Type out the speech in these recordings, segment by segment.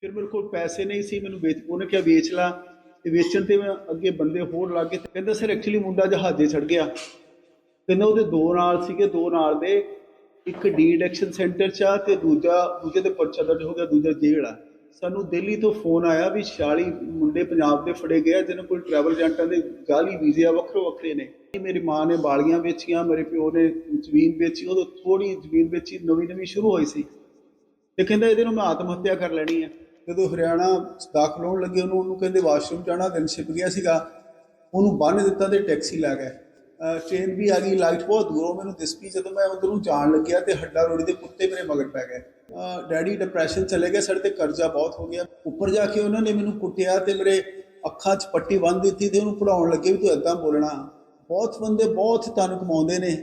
ਫਿਰ ਮੇਰੇ ਕੋਲ ਪੈਸੇ ਨਹੀਂ ਸੀ, ਮੈਨੂੰ ਵੇਚ, ਉਹਨੇ ਕਿਹਾ ਵੇਚ ਲਾ। ਤੇ ਵੇਚਣ ਤੇ ਮੈਂ ਅੱਗੇ ਬੰਦੇ ਹੋਰ ਲੱਗ ਗਏ। ਕਹਿੰਦਾ, ਸਰ ਐਕਚੁਅਲੀ ਮੁੰਡਾ ਜਹਾਜ਼ੇ ਚੜ ਗਿਆ। ਕਹਿੰਦਾ ਉਹਦੇ ਦੋ ਨਾਲ ਸੀਗੇ, ਦੋ ਨਾਲ ਦੇ। ਇੱਕ ਡੀ ਐਡਿਕਸ਼ਨ ਸੈਂਟਰ ਚ ਆ ਤੇ ਦੂਜਾ, ਦੂਜੇ ਤੇ ਪਰਚਾ ਦਰਜ ਹੋ ਗਿਆ, ਦੂਜਾ ਜੇਲ੍ਹ ਆ। ਸਾਨੂੰ ਦਿੱਲੀ ਤੋਂ ਫੋਨ ਆਇਆ ਵੀ 46 ਮੁੰਡੇ ਪੰਜਾਬ ਦੇ ਫੜੇ ਗਏ ਆ, ਜਿਹਨਾਂ ਕੋਲ ਟਰੈਵਲ ਏਜੰਟਾਂ ਦੇ ਗਾਲੀ ਵੀਜ਼ੇ ਆ, ਵੱਖਰੋ ਵੱਖਰੇ ਨੇ। ਮੇਰੀ ਮਾਂ ਨੇ ਬਾਲੀਆਂ ਵੇਚੀਆਂ, ਮੇਰੇ ਪਿਓ ਨੇ ਜ਼ਮੀਨ ਵੇਚੀ, ਉਦੋਂ ਥੋੜੀ ਜ਼ਮੀਨ ਵੇਚੀ, ਨਵੀਂ ਨਵੀਂ ਸ਼ੁਰੂ ਹੋਈ ਸੀ। ਤੇ ਕਹਿੰਦਾ, ਇਹਦੇ ਨੂੰ ਮੈਂ ਆਤਮ ਹੱਤਿਆ ਕਰ ਲੈਣੀ ਹੈ ਜਦੋਂ ਹਰਿਆਣਾ ਦਾਖਲ ਹੋਣ ਲੱਗੇ ਉਹਨੂੰ ਉਹਨੂੰ ਕਹਿੰਦੇ ਵਾਸ਼ਰੂਮ ਜਾਣਾ ਦਿਨ ਛਿਪ ਗਿਆ ਸੀਗਾ। ਉਹਨੂੰ ਬੰਨ੍ਹ ਦਿੱਤਾ ਤੇ ਟੈਕਸੀ ਲੈ ਗਏ। ਟ੍ਰੇਨ ਵੀ ਆ ਗਈ ਲਾਈਟ ਬਹੁਤ ਦੂਰੋਂ ਮੈਨੂੰ ਦਿਸ ਪਈ ਜਦੋਂ ਮੈਂ ਉਧਰ ਨੂੰ ਜਾਣ ਲੱਗਿਆ ਤੇ ਹੱਡਾ ਰੋੜੀ ਦੇ ਕੁੱਤੇ ਮੇਰੇ ਮਗਰ ਪੈ ਗਏ। ਡੈਡੀ ਡਿਪਰੈਸ਼ਨ ਚਲੇ ਗਏ ਸਾਡੇ ਤੇ ਕਰਜ਼ਾ ਬਹੁਤ ਹੋ ਗਿਆ। ਉੱਪਰ ਜਾ ਕੇ ਉਹਨਾਂ ਨੇ ਮੈਨੂੰ ਕੁੱਟਿਆ ਤੇ ਮੇਰੇ ਅੱਖਾਂ 'ਚ ਪੱਟੀ ਬੰਨ੍ਹ ਦਿੱਤੀ ਤੇ ਉਹਨੂੰ ਪੜਾਉਣ ਲੱਗੇ ਵੀ ਤੂੰ ਏਦਾਂ ਬੋਲਣਾ। ਬਹੁਤ ਬੰਦੇ ਬਹੁਤ ਧਨ ਕਮਾਉਂਦੇ ਨੇ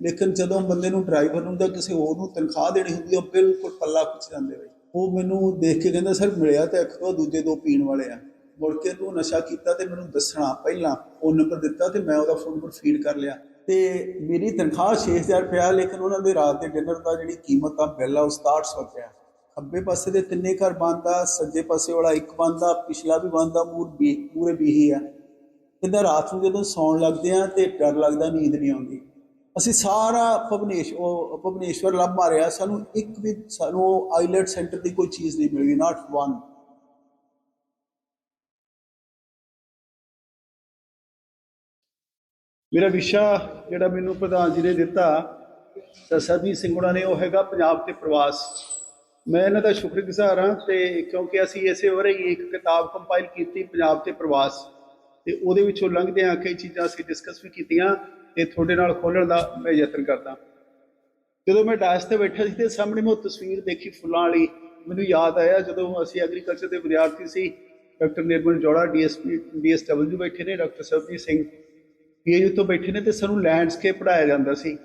ਲੇਕਿਨ ਜਦੋਂ ਬੰਦੇ ਨੂੰ ਡਰਾਈਵਰ ਨੂੰ ਜਾਂ ਕਿਸੇ ਹੋਰ ਨੂੰ ਤਨਖਾਹ ਦੇਣੀ ਹੁੰਦੀ ਆ, ਉਹ ਬਿਲਕੁਲ ਪੱਲਾ ਪੁੱਛ ਜਾਂਦੇ ਬਈ। ਉਹ ਮੈਨੂੰ ਦੇਖ ਕੇ ਕਹਿੰਦਾ, ਸਰ, ਮਿਲਿਆ ਤਾਂ ਇੱਕ ਦੋ, ਦੂਜੇ ਦੋ ਪੀਣ ਵਾਲੇ ਆ। ਮੁੜ ਕੇ ਤੂੰ ਨਸ਼ਾ ਕੀਤਾ ਤੇ ਮੈਨੂੰ ਦੱਸਣਾ ਪਹਿਲਾਂ ਫੋਨ ਨੰਬਰ ਦਿੱਤਾ ਤੇ ਮੈਂ ਉਹਦਾ ਫੋਨ ਨੰਬਰ ਫੀਡ ਕਰ ਲਿਆ। ਤੇ ਮੇਰੀ ਤਨਖਾਹ 6000 ਰੁਪਇਆ ਲੇਕਿਨ ਉਹਨਾਂ ਦੇ ਰਾਤ ਦੇ ਡਿਨਰ ਦਾ ਜਿਹੜੀ ਕੀਮਤ ਆ, ਬਿੱਲ ਆ, ਉਹ 6700 ਰੁਪਇਆ। ਖੱਬੇ ਪਾਸੇ ਦੇ ਤਿੰਨੇ ਘਰ ਬੰਦ ਆ, ਸੱਜੇ ਪਾਸੇ ਵਾਲਾ ਇੱਕ ਬੰਦ ਆ, ਪਿਛਲਾ ਵੀ ਬੰਦ ਆ, ਮੂਰ ਵੀ ਪੂਰੇ ਬੀਹੀ ਆ। ਕਹਿੰਦਾ, ਰਾਤ ਨੂੰ ਜਦੋਂ ਸੌਣ ਲੱਗਦੇ ਆ ਤੇ ਡਰ ਲੱਗਦਾ, ਨੀਂਦ ਨਹੀਂ ਆਉਂਦੀ। ਅਸੀਂ ਸਾਰਾ ਭਵਨੇਸ਼, ਉਹ ਭਵਨੇਸ਼ਵਰ ਲੱਭ ਮਾਰਿਆ। ਸਾਨੂੰ ਇੱਕ ਵੀ, ਸਾਨੂੰ ਆਈਲੈਟ ਸੈਂਟਰ ਦੀ ਕੋਈ ਚੀਜ਼ ਨਹੀਂ ਮਿਲੀ ਨਾਟ ਵਨ ਮੇਰਾ ਵਿਸ਼ਾ ਜਿਹੜਾ ਮੈਨੂੰ ਪ੍ਰਧਾਨ ਜੀ ਨੇ ਦਿੱਤਾ, ਤਾਂ ਸਰਬਜੀਤ ਸਿੰਘ ਨੇ ਉਹ ਹੈਗਾ ਪੰਜਾਬ ਤੇ ਪ੍ਰਵਾਸ। ਮੈਂ ਇਹਨਾਂ ਦਾ ਸ਼ੁਕਰਗੁਜ਼ਾਰ ਹਾਂ ਤੇ ਕਿਉਂਕਿ ਅਸੀਂ ਇਸੇ ਵਰੇ ਹੀ ਇੱਕ ਕਿਤਾਬ ਕੰਪਾਈਲ ਕੀਤੀ, ਪੰਜਾਬ ਤੇ ਪ੍ਰਵਾਸ। ਤੇ ਉਹਦੇ ਵਿੱਚੋਂ ਲੰਘਦੇ ਆ ਕਈ ਚੀਜ਼ਾਂ ਅਸੀਂ ਡਿਸਕਸ ਵੀ ਕੀਤੀਆਂ। ਤੇ ਤੁਹਾਡੇ ਨਾਲ ਖੋਲਣ ਦਾ ਮੈਂ ਯਤਨ ਕਰਦਾ। ਜਦੋਂ ਮੈਂ ਡਾਇਸ ਤੇ ਬੈਠਾ ਸੀ ਤੇ ਸਾਹਮਣੇ ਮੈਂ ਉਹ ਤਸਵੀਰ ਦੇਖੀ ਫੁੱਲਾਂ ਵਾਲੀ, ਮੈਨੂੰ ਯਾਦ ਆਇਆ ਜਦੋਂ ਅਸੀਂ ਐਗਰੀਕਲਚਰ ਦੇ ਵਿਦਿਆਰਥੀ ਸੀ, ਡਾਕਟਰ ਨਿਰਮਲ ਜੋੜਾ, ਡੀਐਸਪੀ, ਡੀਐਸਡਬਲਯੂ ਬੈਠੇ ਨੇ, ਡਾਕਟਰ ਸਰਬਜੀਤ ਸਿੰਘ। ਪੀਏਯੂ ਤੋਂ ਬੈਠੇ ਨੇ ਤੇ ਸਾਨੂੰ ਲੈਂਡਸਕੇਪ ਪੜਾਇਆ ਜਾਂਦਾ ਸੀ।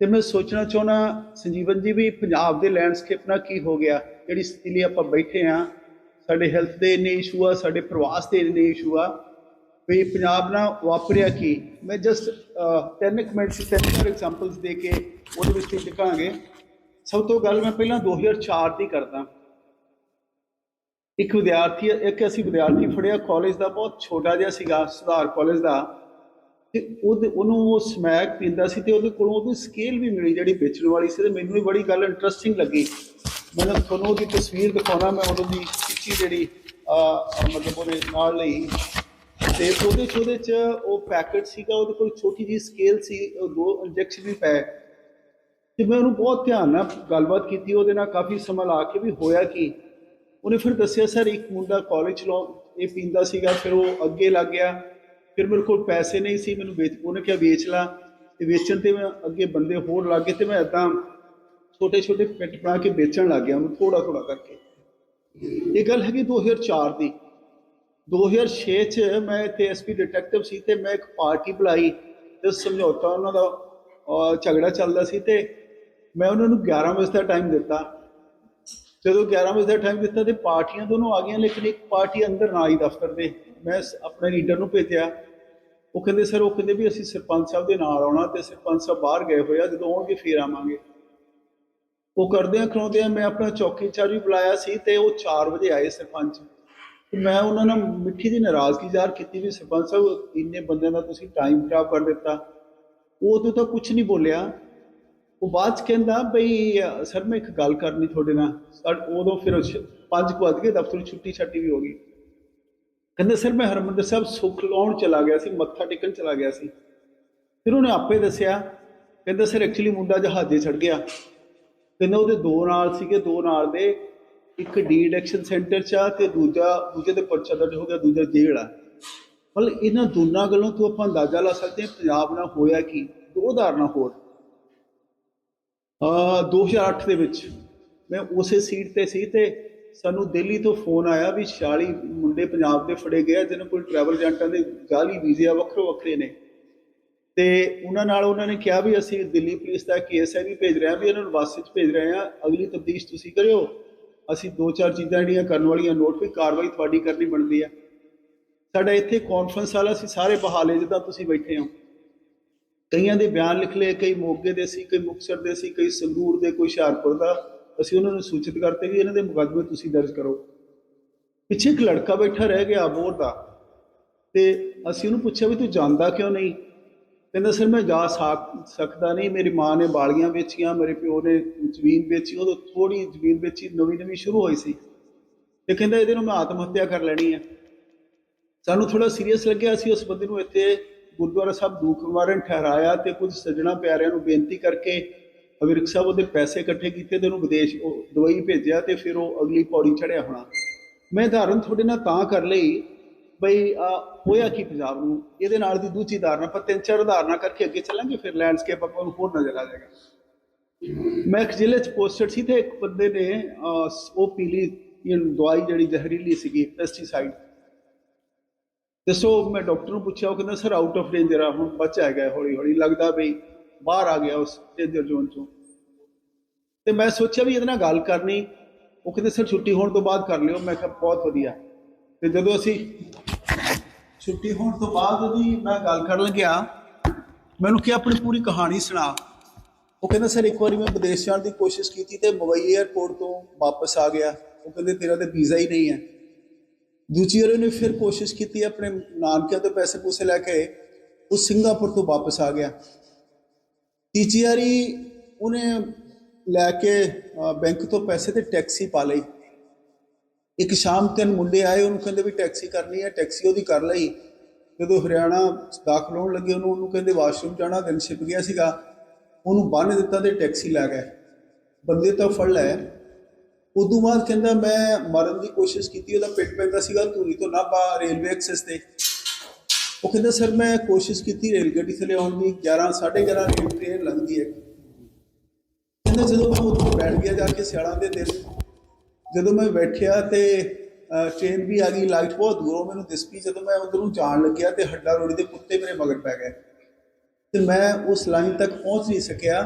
ਤੇ ਮੈਂ ਸੋਚਣਾ ਚਾਹੁੰਦਾ, ਸੰਜੀਵਨ ਜੀ ਵੀ ਪੰਜਾਬ ਦੇ ਲੈਂਡਸਕੇਪ ਨਾਲ ਕੀ ਹੋ ਗਿਆ? ਜਿਹੜੀ ਸਥਿਤੀ ਲਈ ਆਪਾਂ ਬੈਠੇ ਆ ਸਾਡੇ ਹੈਲਥ ਦੇ ਇੰਨੇ ਇਸ਼ੂ ਆ, ਸਾਡੇ ਪ੍ਰਵਾਸ ਦੇ ਇੰਨੇ ਇਸ਼ੂ ਆ ਵੀ ਪੰਜਾਬ ਨਾਲ ਵਾਪਰਿਆ ਕੀ? ਮੈਂ ਜਸਟ 10 ਮਿੰਟਸ 10 ਐਗਜ਼ਾਮਪਲਸ ਦੇ ਕੇ ਉਹਦੇ ਵਿੱਚ ਹੀ ਸਭ ਤੋਂ ਗੱਲ ਮੈਂ ਪਹਿਲਾਂ 2004 ਦੀ ਕਰਦਾ। ਇੱਕ ਵਿਦਿਆਰਥੀ, ਇੱਕ ਅਸੀਂ ਵਿਦਿਆਰਥੀ ਫੜਿਆ ਕਾਲਜ ਦਾ, ਬਹੁਤ ਛੋਟਾ ਜਿਹਾ ਸੀਗਾ, ਸੁਧਾਰ ਕਾਲਜ ਦਾ। ਤੇ ਉਹਦੇ, ਉਹਨੂੰ ਉਹ ਸਮੈਕ ਪੀਂਦਾ ਸੀ ਤੇ ਉਹਦੇ ਕੋਲੋਂ ਉਹਦੀ ਸਕੇਲ ਵੀ ਮਿਲੀ ਜਿਹੜੀ ਵੇਚਣ ਵਾਲੀ ਸੀ ਤੇ ਮੈਨੂੰ ਵੀ ਬੜੀ ਗੱਲ ਇੰਟਰਸਟਿੰਗ ਲੱਗੀ। ਮੈਨੂੰ ਤੁਹਾਨੂੰ ਉਹਦੀ ਤਸਵੀਰ ਦਿਖਾਉਣਾ ਮੈਂ ਉਹਦੀ ਖਿੱਚੀ ਜਿਹੜੀ ਮਤਲਬ ਉਹਦੇ ਨਾਲ ਲਈ। ਤੇ ਉਹਦੇ 'ਚ, ਉਹਦੇ ਚ ਉਹ ਪੈਕੇਟ ਸੀਗਾ, ਉਹਦੇ ਕੋਲ ਛੋਟੀ ਜੀ ਸਕੇਲ ਸੀ, ਉਹ ਦੋ ਇੰਜੈਕਸ਼ਨ ਵੀ ਪਏ। ਤੇ ਮੈਂ ਉਹਨੂੰ ਬਹੁਤ ਧਿਆਨ ਨਾਲ ਗੱਲਬਾਤ ਕੀਤੀ, ਉਹਦੇ ਨਾਲ ਕਾਫੀ ਸਮਾਂ ਲਾ ਕੇ ਵੀ ਹੋਇਆ ਕੀ। ਉਹਨੇ ਫਿਰ ਦੱਸਿਆ, ਸਰ, ਇੱਕ ਮੁੰਡਾ ਕਾਲਜ ਲੋ, ਇਹ ਪੀਂਦਾ ਸੀਗਾ, ਫਿਰ ਉਹ ਅੱਗੇ ਲੱਗ ਗਿਆ। ਫਿਰ ਮੇਰੇ ਕੋਲ ਪੈਸੇ ਨਹੀਂ ਸੀ, ਮੈਨੂੰ ਵੇਚ, ਉਹਨੇ ਕਿਹਾ, ਵੇਚ ਲਾ। ਤੇ ਵੇਚਣ ਤੇ ਮੈਂ ਅੱਗੇ ਬੰਦੇ ਹੋਰ ਲੱਗ ਗਏ ਤੇ ਮੈਂ ਏਦਾਂ ਛੋਟੇ ਛੋਟੇ ਪੈਕਟ ਬਣਾ ਕੇ ਵੇਚਣ ਲੱਗ ਗਿਆ ਉਹਨੂੰ ਥੋੜਾ ਥੋੜਾ ਕਰਕੇ। ਇਹ ਗੱਲ ਹੈਗੀ 2004 ਦੀ। 2006 ਚ ਮੈਂ ਇੱਥੇ ਐਸਪੀ ਡਿਟੈਕਟਿਵ ਸੀ ਤੇ ਮੈਂ ਇੱਕ ਪਾਰਟੀ ਬੁਲਾਈ ਤੇ ਸਮਝੌਤਾ ਉਹਨਾਂ ਦਾ ਝਗੜਾ ਚੱਲਦਾ ਸੀ ਤੇ ਮੈਂ ਉਹਨਾਂ ਨੂੰ 11 ਵਜੇ ਦਾ ਟਾਈਮ ਦਿੱਤਾ। ਜਦੋਂ 11 ਵਜੇ ਦਾ ਟਾਈਮ ਦਿੱਤਾ ਤੇ ਪਾਰਟੀਆਂ ਦੋਨੋਂ ਆ ਗਈਆਂ ਲੇਕਿਨ ਇੱਕ ਪਾਰਟੀ ਅੰਦਰ ਨਾ ਆਈ ਦਫ਼ਤਰ ਦੇ। ਮੈਂ ਆਪਣੇ ਲੀਡਰ ਨੂੰ ਭੇਜਿਆ। ਉਹ ਕਹਿੰਦੇ, ਸਰ, ਉਹ ਕਹਿੰਦੇ ਵੀ ਅਸੀਂ ਸਰਪੰਚ ਸਾਹਿਬ ਦੇ ਨਾਲ ਆਉਣਾ ਤੇ ਸਰਪੰਚ ਸਾਹਿਬ ਬਾਹਰ ਗਏ ਹੋਏ ਆ, ਜਦੋਂ ਆਉਣਗੇ ਫੇਰ ਆਵਾਂਗੇ। ਉਹ ਕਰਦਿਆਂ ਕਰਾਉਂਦਿਆਂ ਮੈਂ ਆਪਣਾ ਚੌਕੀ ਇੰਚਾਰਜ ਵੀ ਬੁਲਾਇਆ ਸੀ ਤੇ ਉਹ 4 ਵਜੇ ਆਏ ਸਰਪੰਚ। ਤੇ ਮੈਂ ਉਹਨਾਂ ਨਾਲ ਮਿੱਠੀ ਦੀ ਨਾਰਾਜ਼ਗੀ ਜ਼ਾਹਰ ਕੀਤੀ ਵੀ ਸਰਪੰਚ ਸਾਹਿਬ, ਇੰਨੇ ਬੰਦਿਆਂ ਦਾ ਤੁਸੀਂ ਟਾਈਮ ਖਰਾਬ ਕਰ ਦਿੱਤਾ। ਉਹ ਤੋਂ ਤਾਂ ਕੁਝ ਨਹੀਂ ਬੋਲਿਆ। ਉਹ ਬਾਅਦ ਚ ਕਹਿੰਦਾ ਬਈ, ਸਰ, ਮੈਂ ਇੱਕ ਗੱਲ ਕਰਨੀ ਤੁਹਾਡੇ ਨਾਲ। ਸਰ, ਉਦੋਂ ਫਿਰ ਉਹ ਪੰਜ ਕੁ ਵੱਜ ਗਏ, ਦਫ਼ਤਰ ਛੁੱਟੀ ਛੱਟੀ ਵੀ ਹੋ ਗਈ। ਕਹਿੰਦੇ, ਸਰ, ਮੈਂ ਹਰਮੰਦਰ ਸਾਹਿਬ ਸੁੱਖ ਲਾਉਣ ਚਲਾ ਗਿਆ ਸੀ, ਮੱਥਾ ਟੇਕਣ ਚਲਾ ਗਿਆ ਸੀ। ਫਿਰ ਉਹਨੇ ਆਪੇ ਦੱਸਿਆ, ਕਹਿੰਦਾ, ਸਰ ਐਕਚੁਅਲੀ ਮੁੰਡਾ ਜਹਾਜ਼ੇ ਚੜ ਗਿਆ। ਕਹਿੰਦਾ, ਉਹਦੇ ਦੋ ਨਾਲ ਸੀਗੇ, ਦੋ ਨਾਲ ਦੇ ਇੱਕ ਡੀ ਐਡਿਕਸ਼ਨ ਸੈਂਟਰ ਚ ਆ ਤੇ ਦੂਜਾ, ਦੂਜੇ ਤੇ ਪਰਚਾ ਦਰਜ ਹੋ ਗਿਆ, ਦੂਜਾ ਜੇਲ੍ਹ ਆ। ਮਤਲਬ ਇਹਨਾਂ ਦੋਨਾਂ ਗੱਲੋਂ ਤੋਂ ਆਪਾਂ ਅੰਦਾਜ਼ਾ ਲਾ ਸਕਦੇ ਹਾਂ, ਪੰਜਾਬ ਨਾਲ ਹੋਇਆ ਕੀ, ਦੋ ਉਦਾਹਰਨਾਂ ਹੋਰ। ਅ 2008 ਦੇ ਵਿੱਚ ਮੈਂ ਉਸੇ ਸੀਟ ਤੇ ਸੀ ਤੇ ਸਾਨੂੰ ਦਿੱਲੀ ਤੋਂ ਫੋਨ ਆਇਆ ਵੀ 46 ਮੁੰਡੇ ਪੰਜਾਬ ਦੇ ਫੜੇ ਗਏ ਜਿਹਨਾਂ ਕੋਲ ਟਰੈਵਲ ਏਜੰਟਾਂ ਦੇ ਜਾਲੀ ਵੀਜ਼ੇ ਆ, ਵੱਖਰੋ ਵੱਖਰੇ ਨੇ। ਤੇ ਉਹਨਾਂ ਨਾਲ ਉਹਨਾਂ ਨੇ ਕਿਹਾ ਵੀ ਅਸੀਂ ਦਿੱਲੀ ਪੁਲਿਸ ਦਾ ਕੇਸ ਹੈ, ਵੀ ਭੇਜ ਰਹੇ ਹਾਂ, ਵੀ ਇਹਨਾਂ ਨੂੰ ਬੱਸ ਚ ਭੇਜ ਰਹੇ ਹਾਂ। ਅਗਲੀ ਤਬਦੀਸ਼ ਤੁਸੀਂ ਕਰਿਓ। ਅਸੀਂ ਦੋ ਚਾਰ ਚੀਜ਼ਾਂ ਜਿਹੜੀਆਂ ਕਰਨ ਵਾਲੀਆਂ ਨੋਟ ਵੀ ਕਾਰਵਾਈ ਤੁਹਾਡੀ ਕਰਨੀ ਬਣਦੀ ਹੈ ਸਾਡਾ ਇੱਥੇ ਕਾਨਫਰੰਸ ਵਾਲਾ ਅਸੀਂ ਸਾਰੇ ਬਹਾਲੇ ਜਿੱਦਾਂ ਤੁਸੀਂ ਬੈਠੇ ਹੋ। ਕਈਆਂ ਦੇ ਬਿਆਨ ਲਿਖ ਲਏ, ਕਈ ਮੋਗੇ ਦੇ ਸੀ, ਕਈ ਮੁਕਤਸਰ ਦੇ ਸੀ, ਕਈ ਸੰਗਰੂਰ ਦੇ, ਕੋਈ ਹੁਸ਼ਿਆਰਪੁਰ ਦਾ। ਅਸੀਂ ਉਹਨਾਂ ਨੂੰ ਸੂਚਿਤ ਕਰਤੇ ਵੀ ਇਹਨਾਂ ਦੇ ਮੁਕੱਦਮੇ ਤੁਸੀਂ ਦਰਜ ਕਰੋ। ਪਿੱਛੇ ਇੱਕ ਲੜਕਾ ਬੈਠਾ ਰਹਿ ਗਿਆ ਬੋਰ ਦਾ। ਤੇ ਅਸੀਂ ਉਹਨੂੰ ਪੁੱਛਿਆ ਵੀ ਤੂੰ ਜਾਂਦਾ ਕਿਉਂ ਨਹੀਂ? ਕਹਿੰਦਾ, ਸਰ, ਮੈਂ ਜਾ ਸਕਦਾ ਨਹੀਂ। ਮੇਰੀ ਮਾਂ ਨੇ ਬਾਲੀਆਂ ਵੇਚੀਆਂ, ਮੇਰੇ ਪਿਓ ਨੇ ਜ਼ਮੀਨ ਵੇਚੀ, ਉਦੋਂ ਥੋੜੀ ਜ਼ਮੀਨ ਵੇਚੀ, ਨਵੀਂ ਨਵੀਂ ਸ਼ੁਰੂ ਹੋਈ ਸੀ। ਤੇ ਕਹਿੰਦਾ, ਇਹਦੇ ਨੂੰ ਮੈਂ ਆਤਮ ਹੱਤਿਆ ਕਰ ਲੈਣੀ ਹੈ ਸਾਨੂੰ ਥੋੜਾ ਸੀਰੀਅਸ ਲੱਗਿਆ, ਅਸੀਂ ਉਸ ਬੰਦੇ ਨੂੰ ਇੱਥੇ ਗੁਰਦੁਆਰਾ ਸਾਹਿਬ ਦੁੱਖ ਨਿਵਾਰਨ ਠਹਿਰਾਇਆ ਤੇ ਕੁਝ ਸੱਜਣਾ ਪਿਆਰਿਆਂ ਨੂੰ ਬੇਨਤੀ ਕਰਕੇ ਅਵਿਰਕ ਸਾਹਿਬ ਉਹਦੇ ਪੈਸੇ ਇਕੱਠੇ ਕੀਤੇ ਤੇ ਉਹਨੂੰ ਵਿਦੇਸ਼ ਦਵਾਈ ਭੇਜਿਆ ਤੇ ਫਿਰ ਉਹ ਅਗਲੀ ਪੌੜੀ ਚੜਿਆ ਹੋਣਾ। ਮੈਂ ਧਾਰਨ ਤੁਹਾਡੇ ਨਾਲ ਤਾਂ ਕਰ ਲਈ ਬਈ, ਆ, ਹੋਇਆ ਕੀ ਪੰਜਾਬ ਨੂੰ? ਇਹਦੇ ਨਾਲ ਦੀ ਦੂਜੀ ਧਾਰਨਾ, ਆਪਾਂ ਤਿੰਨ ਚਾਰ ਧਾਰਨਾ ਕਰਕੇ ਅੱਗੇ ਚੱਲਾਂਗੇ, ਫਿਰ ਲੈਂਡਸਕੇਪ ਆਪਾਂ ਨੂੰ ਹੋਰ ਨਜ਼ਰ ਆ ਜਾਏਗਾ। ਮੈਂ ਇੱਕ ਜ਼ਿਲ੍ਹੇ ਚ ਪੋਸਟਡ ਸੀ ਤੇ ਇੱਕ ਬੰਦੇ ਨੇ ਉਹ ਪੀਲੀ, ਇਹ ਦਵਾਈ ਜਿਹੜੀ ਜ਼ਹਿਰੀਲੀ ਸੀਗੀ ਪੈਸਟੀਸਾਈਡ ਦੱਸੋ, ਮੈਂ ਡਾਕਟਰ ਨੂੰ ਪੁੱਛਿਆ, ਉਹ ਕਹਿੰਦਾ ਸਰ ਆਊਟ ਆਫ ਡੇਂਜਰ ਆ ਹੁਣ ਬਚ ਗਿਆ ਹੌਲੀ ਹੌਲੀ ਲੱਗਦਾ ਬਈ ਬਾਹਰ ਆ ਗਿਆ ਉਸ ਡੇਂਜਰ ਜ਼ੋਨ ਚੋਂ। ਤੇ ਮੈਂ ਸੋਚਿਆ ਵੀ ਇਹਦੇ ਨਾਲ ਗੱਲ ਕਰਨੀ। ਉਹ ਕਹਿੰਦੇ ਸਰ ਛੁੱਟੀ ਹੋਣ ਤੋਂ ਬਾਅਦ ਕਰ ਲਿਓ। ਮੈਂ ਕਿਹਾ, ਬਹੁਤ ਵਧੀਆ। ਤੇ ਜਦੋਂ ਅਸੀਂ ਛੁੱਟੀ ਹੋਣ ਤੋਂ ਬਾਅਦ ਉਹਦੀ ਮੈਂ ਗੱਲ ਕਰਨ ਲੱਗਿਆ, ਮੈਨੂੰ ਕਿਹਾ, ਆਪਣੀ ਪੂਰੀ ਕਹਾਣੀ ਸੁਣਾ। ਉਹ ਕਹਿੰਦਾ, ਸਰ, ਇੱਕ ਵਾਰੀ ਮੈਂ ਵਿਦੇਸ਼ ਜਾਣ ਦੀ ਕੋਸ਼ਿਸ਼ ਕੀਤੀ ਤੇ ਮੁੰਬਈ 에ਅਰਪੋਰਟ ਤੋਂ ਵਾਪਸ ਆ ਗਿਆ। ਉਹ ਕਹਿੰਦੇ, ਤੇਰਾ ਤੇ ਵੀਜ਼ਾ ਹੀ ਨਹੀਂ ਹੈ। ਦੂਜੀ ਵਾਰ ਉਹਨੇ ਫਿਰ ਕੋਸ਼ਿਸ਼ ਕੀਤੀ, ਆਪਣੇ ਨਾਨਕਿਆਂ ਤੋਂ ਪੈਸੇ ਪੂਸੇ ਲੈ ਕੇ ਉਹ ਸਿੰਗਾਪੁਰ ਤੋਂ ਵਾਪਸ ਆ ਗਿਆ। ਤੀਜੀ ਵਾਰੀ ਉਹਨੇ ਲੈ ਕੇ ਬੈਂਕ ਤੋਂ ਪੈਸੇ ਤੇ ਟੈਕਸੀ ਪਾ ਲਈ। ਇੱਕ ਸ਼ਾਮ ਤਿੰਨ ਮੁੰਡੇ ਆਏ, ਉਹਨੂੰ ਕਹਿੰਦੇ ਵੀ ਟੈਕਸੀ ਕਰਨੀ ਹੈ, ਟੈਕਸੀ ਉਹਦੀ ਕਰ ਲਈ। ਜਦੋਂ ਹਰਿਆਣਾ ਦਾਖਲ ਹੋਣ ਲੱਗੇ, ਉਹਨੂੰ ਉਹਨੂੰ ਕਹਿੰਦੇ ਵਾਸ਼ਰੂਮ ਜਾਣਾ, ਦਿਨ ਛਿਪ ਗਿਆ ਸੀਗਾ। ਉਹਨੂੰ ਬੰਨ ਦਿੱਤਾ ਤੇ ਟੈਕਸੀ ਲੈ ਗਏ। ਬੰਦੇ ਤਾਂ ਫੜ ਲਏ। ਉਦੋਂ ਬਾਅਦ ਕਹਿੰਦਾ, ਮੈਂ ਮਰਨ ਦੀ ਕੋਸ਼ਿਸ਼ ਕੀਤੀ, ਉਹਦਾ ਪਿੱਟ ਪੈਂਦਾ ਸੀਗਾ, ਧੂਰੀ ਤੋਂ ਨਾਭਾ ਰੇਲਵੇ ਐਕਸੈਸ ਤੇ। ਉਹ ਕਹਿੰਦਾ, ਸਰ, ਮੈਂ ਕੋਸ਼ਿਸ਼ ਕੀਤੀ, ਰੇਲ ਗੱਡੀ ਥੱਲੇ ਆਉਣ ਦੀ। 11 11:30 ਰੇਲ ਟ੍ਰੇਨ ਲੰਘਦੀ ਹੈ। ਕਹਿੰਦਾ, ਜਦੋਂ ਮੈਂ ਉੱਥੇ ਬੈਠ ਗਿਆ ਜਾ ਕੇ ਸਿਆਲਾਂ ਦੇ ਦਿਨ ਜਦੋਂ ਮੈਂ ਬੈਠਿਆ ਤੇ ਟ੍ਰੇਨ ਵੀ ਆ ਗਈ ਲਾਈਟ ਬਹੁਤ ਦੂਰੋਂ ਮੈਨੂੰ ਦਿਸ ਪਈ, ਜਦੋਂ ਮੈਂ ਉਧਰ ਨੂੰ ਜਾਣ ਲੱਗਿਆ ਤੇ ਹੱਡਾ ਰੋੜੀ ਦੇ ਕੁੱਤੇ ਮੇਰੇ ਮਗਰ ਪੈ ਗਏ। ਤੇ ਮੈਂ ਉਸ ਲਾਈਨ ਤੱਕ ਪਹੁੰਚ ਨਹੀਂ ਸਕਿਆ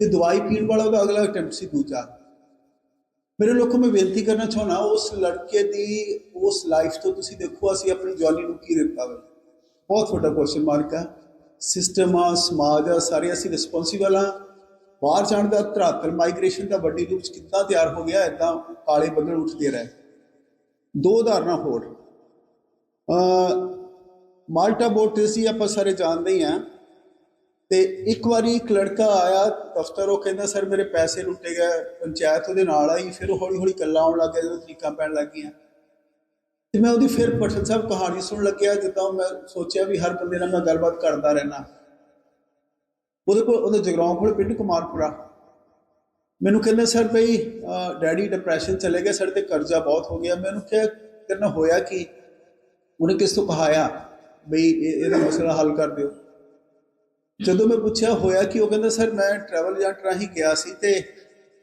ਤੇ ਦਵਾਈ ਪੀਣ ਵਾਲਾ ਉਹਦਾ ਅਗਲਾ ਅਟੈਂਪਟ ਸੀ ਦੂਜਾ। ਮੇਰੇ ਲੋਕੋ, ਮੈਂ ਬੇਨਤੀ ਕਰਨਾ ਚਾਹੁੰਦਾ, ਉਸ ਲੜਕੇ ਦੀ, ਉਸ ਲਾਈਫ ਤੋਂ ਤੁਸੀਂ ਦੇਖੋ, ਅਸੀਂ ਆਪਣੀ ਜਵਾਨੀ ਨੂੰ ਕੀ ਦਿੱਤਾ ਵਾ। ਬਹੁਤ ਵੱਡਾ ਕੁਐਸਚਨ ਮਾਰਕ ਆ। ਸਿਸਟਮ ਆ, ਸਮਾਜ ਆ, ਸਾਰੇ ਅਸੀਂ ਰਿਸਪੌਂਸੀਬਲ ਆ। ਬਾਹਰ ਜਾਣ ਦਾ ਧਰਾਤਲ ਮਾਈਗ੍ਰੇਸ਼ਨ ਦਾ ਵੱਡੀ ਰੂਪ ਚ ਕਿੱਦਾਂ ਤਿਆਰ ਹੋ ਗਿਆ ਇਦਾਂ ਕਾਲੇ ਬੱਦਲ ਉੱਠਦੇ ਰਹੇ। ਦੋ ਉਦਾਹਰਨਾਂ ਹੋਰ। ਅ ਮਾਲਟਾ ਬੋਟ ਸੀ, ਆਪਾਂ ਸਾਰੇ ਜਾਣਦੇ ਹੀ ਆ ਤੇ ਇੱਕ ਵਾਰੀ ਇੱਕ ਲੜਕਾ ਆਇਆ, ਦਫ਼ਤਰ, ਉਹ ਕਹਿੰਦਾ, ਸਰ, ਮੇਰੇ ਪੈਸੇ ਲੁੱਟੇ ਗਏ, ਪੰਚਾਇਤ ਉਹਦੇ ਨਾਲ ਆਈ, ਫਿਰ ਉਹ ਹੌਲੀ ਹੌਲੀ ਕੱਲਾ ਆਉਣ ਲੱਗ ਗਿਆ, ਜਦੋਂ ਤਰੀਕਾਂ ਪੈਣ ਲੱਗ ਗਈਆਂ ਤੇ ਮੈਂ ਉਹਦੀ ਫਿਰ ਪਠਨ ਸਾਹਿਬ ਕਹਾਣੀ ਸੁਣ ਲੱਗਿਆ, ਜਿੱਦਾਂ ਮੈਂ ਸੋਚਿਆ ਵੀ ਹਰ ਬੰਦੇ ਨਾਲ ਮੈਂ ਗੱਲਬਾਤ ਕਰਦਾ ਰਹਿਣਾ ਉਹਦੇ ਕੋਲ, ਉਹਦੇ ਜਗਰਾਉਂ ਕੋਲ ਪਿੰਡ ਕੁਮਾਰਪੁਰਾ। ਮੈਨੂੰ ਕਹਿੰਦਾ, ਸਰ ਬਈ ਡੈਡੀ ਡਿਪਰੈਸ਼ਨ ਚਲੇ ਗਿਆ, ਸਾਡੇ ਤੇ ਕਰਜ਼ਾ ਬਹੁਤ ਹੋ ਗਿਆ। ਮੈਨੂੰ ਕਿਹਾ, ਤੇਰੇ ਹੋਇਆ ਕਿ? ਉਹਨੇ ਕਿਸ ਤੋਂ ਕਹਾਇਆ, ਬਈ ਇਹਦਾ ਮਸਲਾ ਹੱਲ ਕਰ ਦਿਓ। ਜਦੋਂ ਮੈਂ ਪੁੱਛਿਆ, ਹੋਇਆ ਕਿ? ਉਹ ਕਹਿੰਦਾ, ਸਰ, ਮੈਂ ਟਰੈਵਲ ਏਜੰਟ ਰਾਹੀਂ ਗਿਆ ਸੀ ਤੇ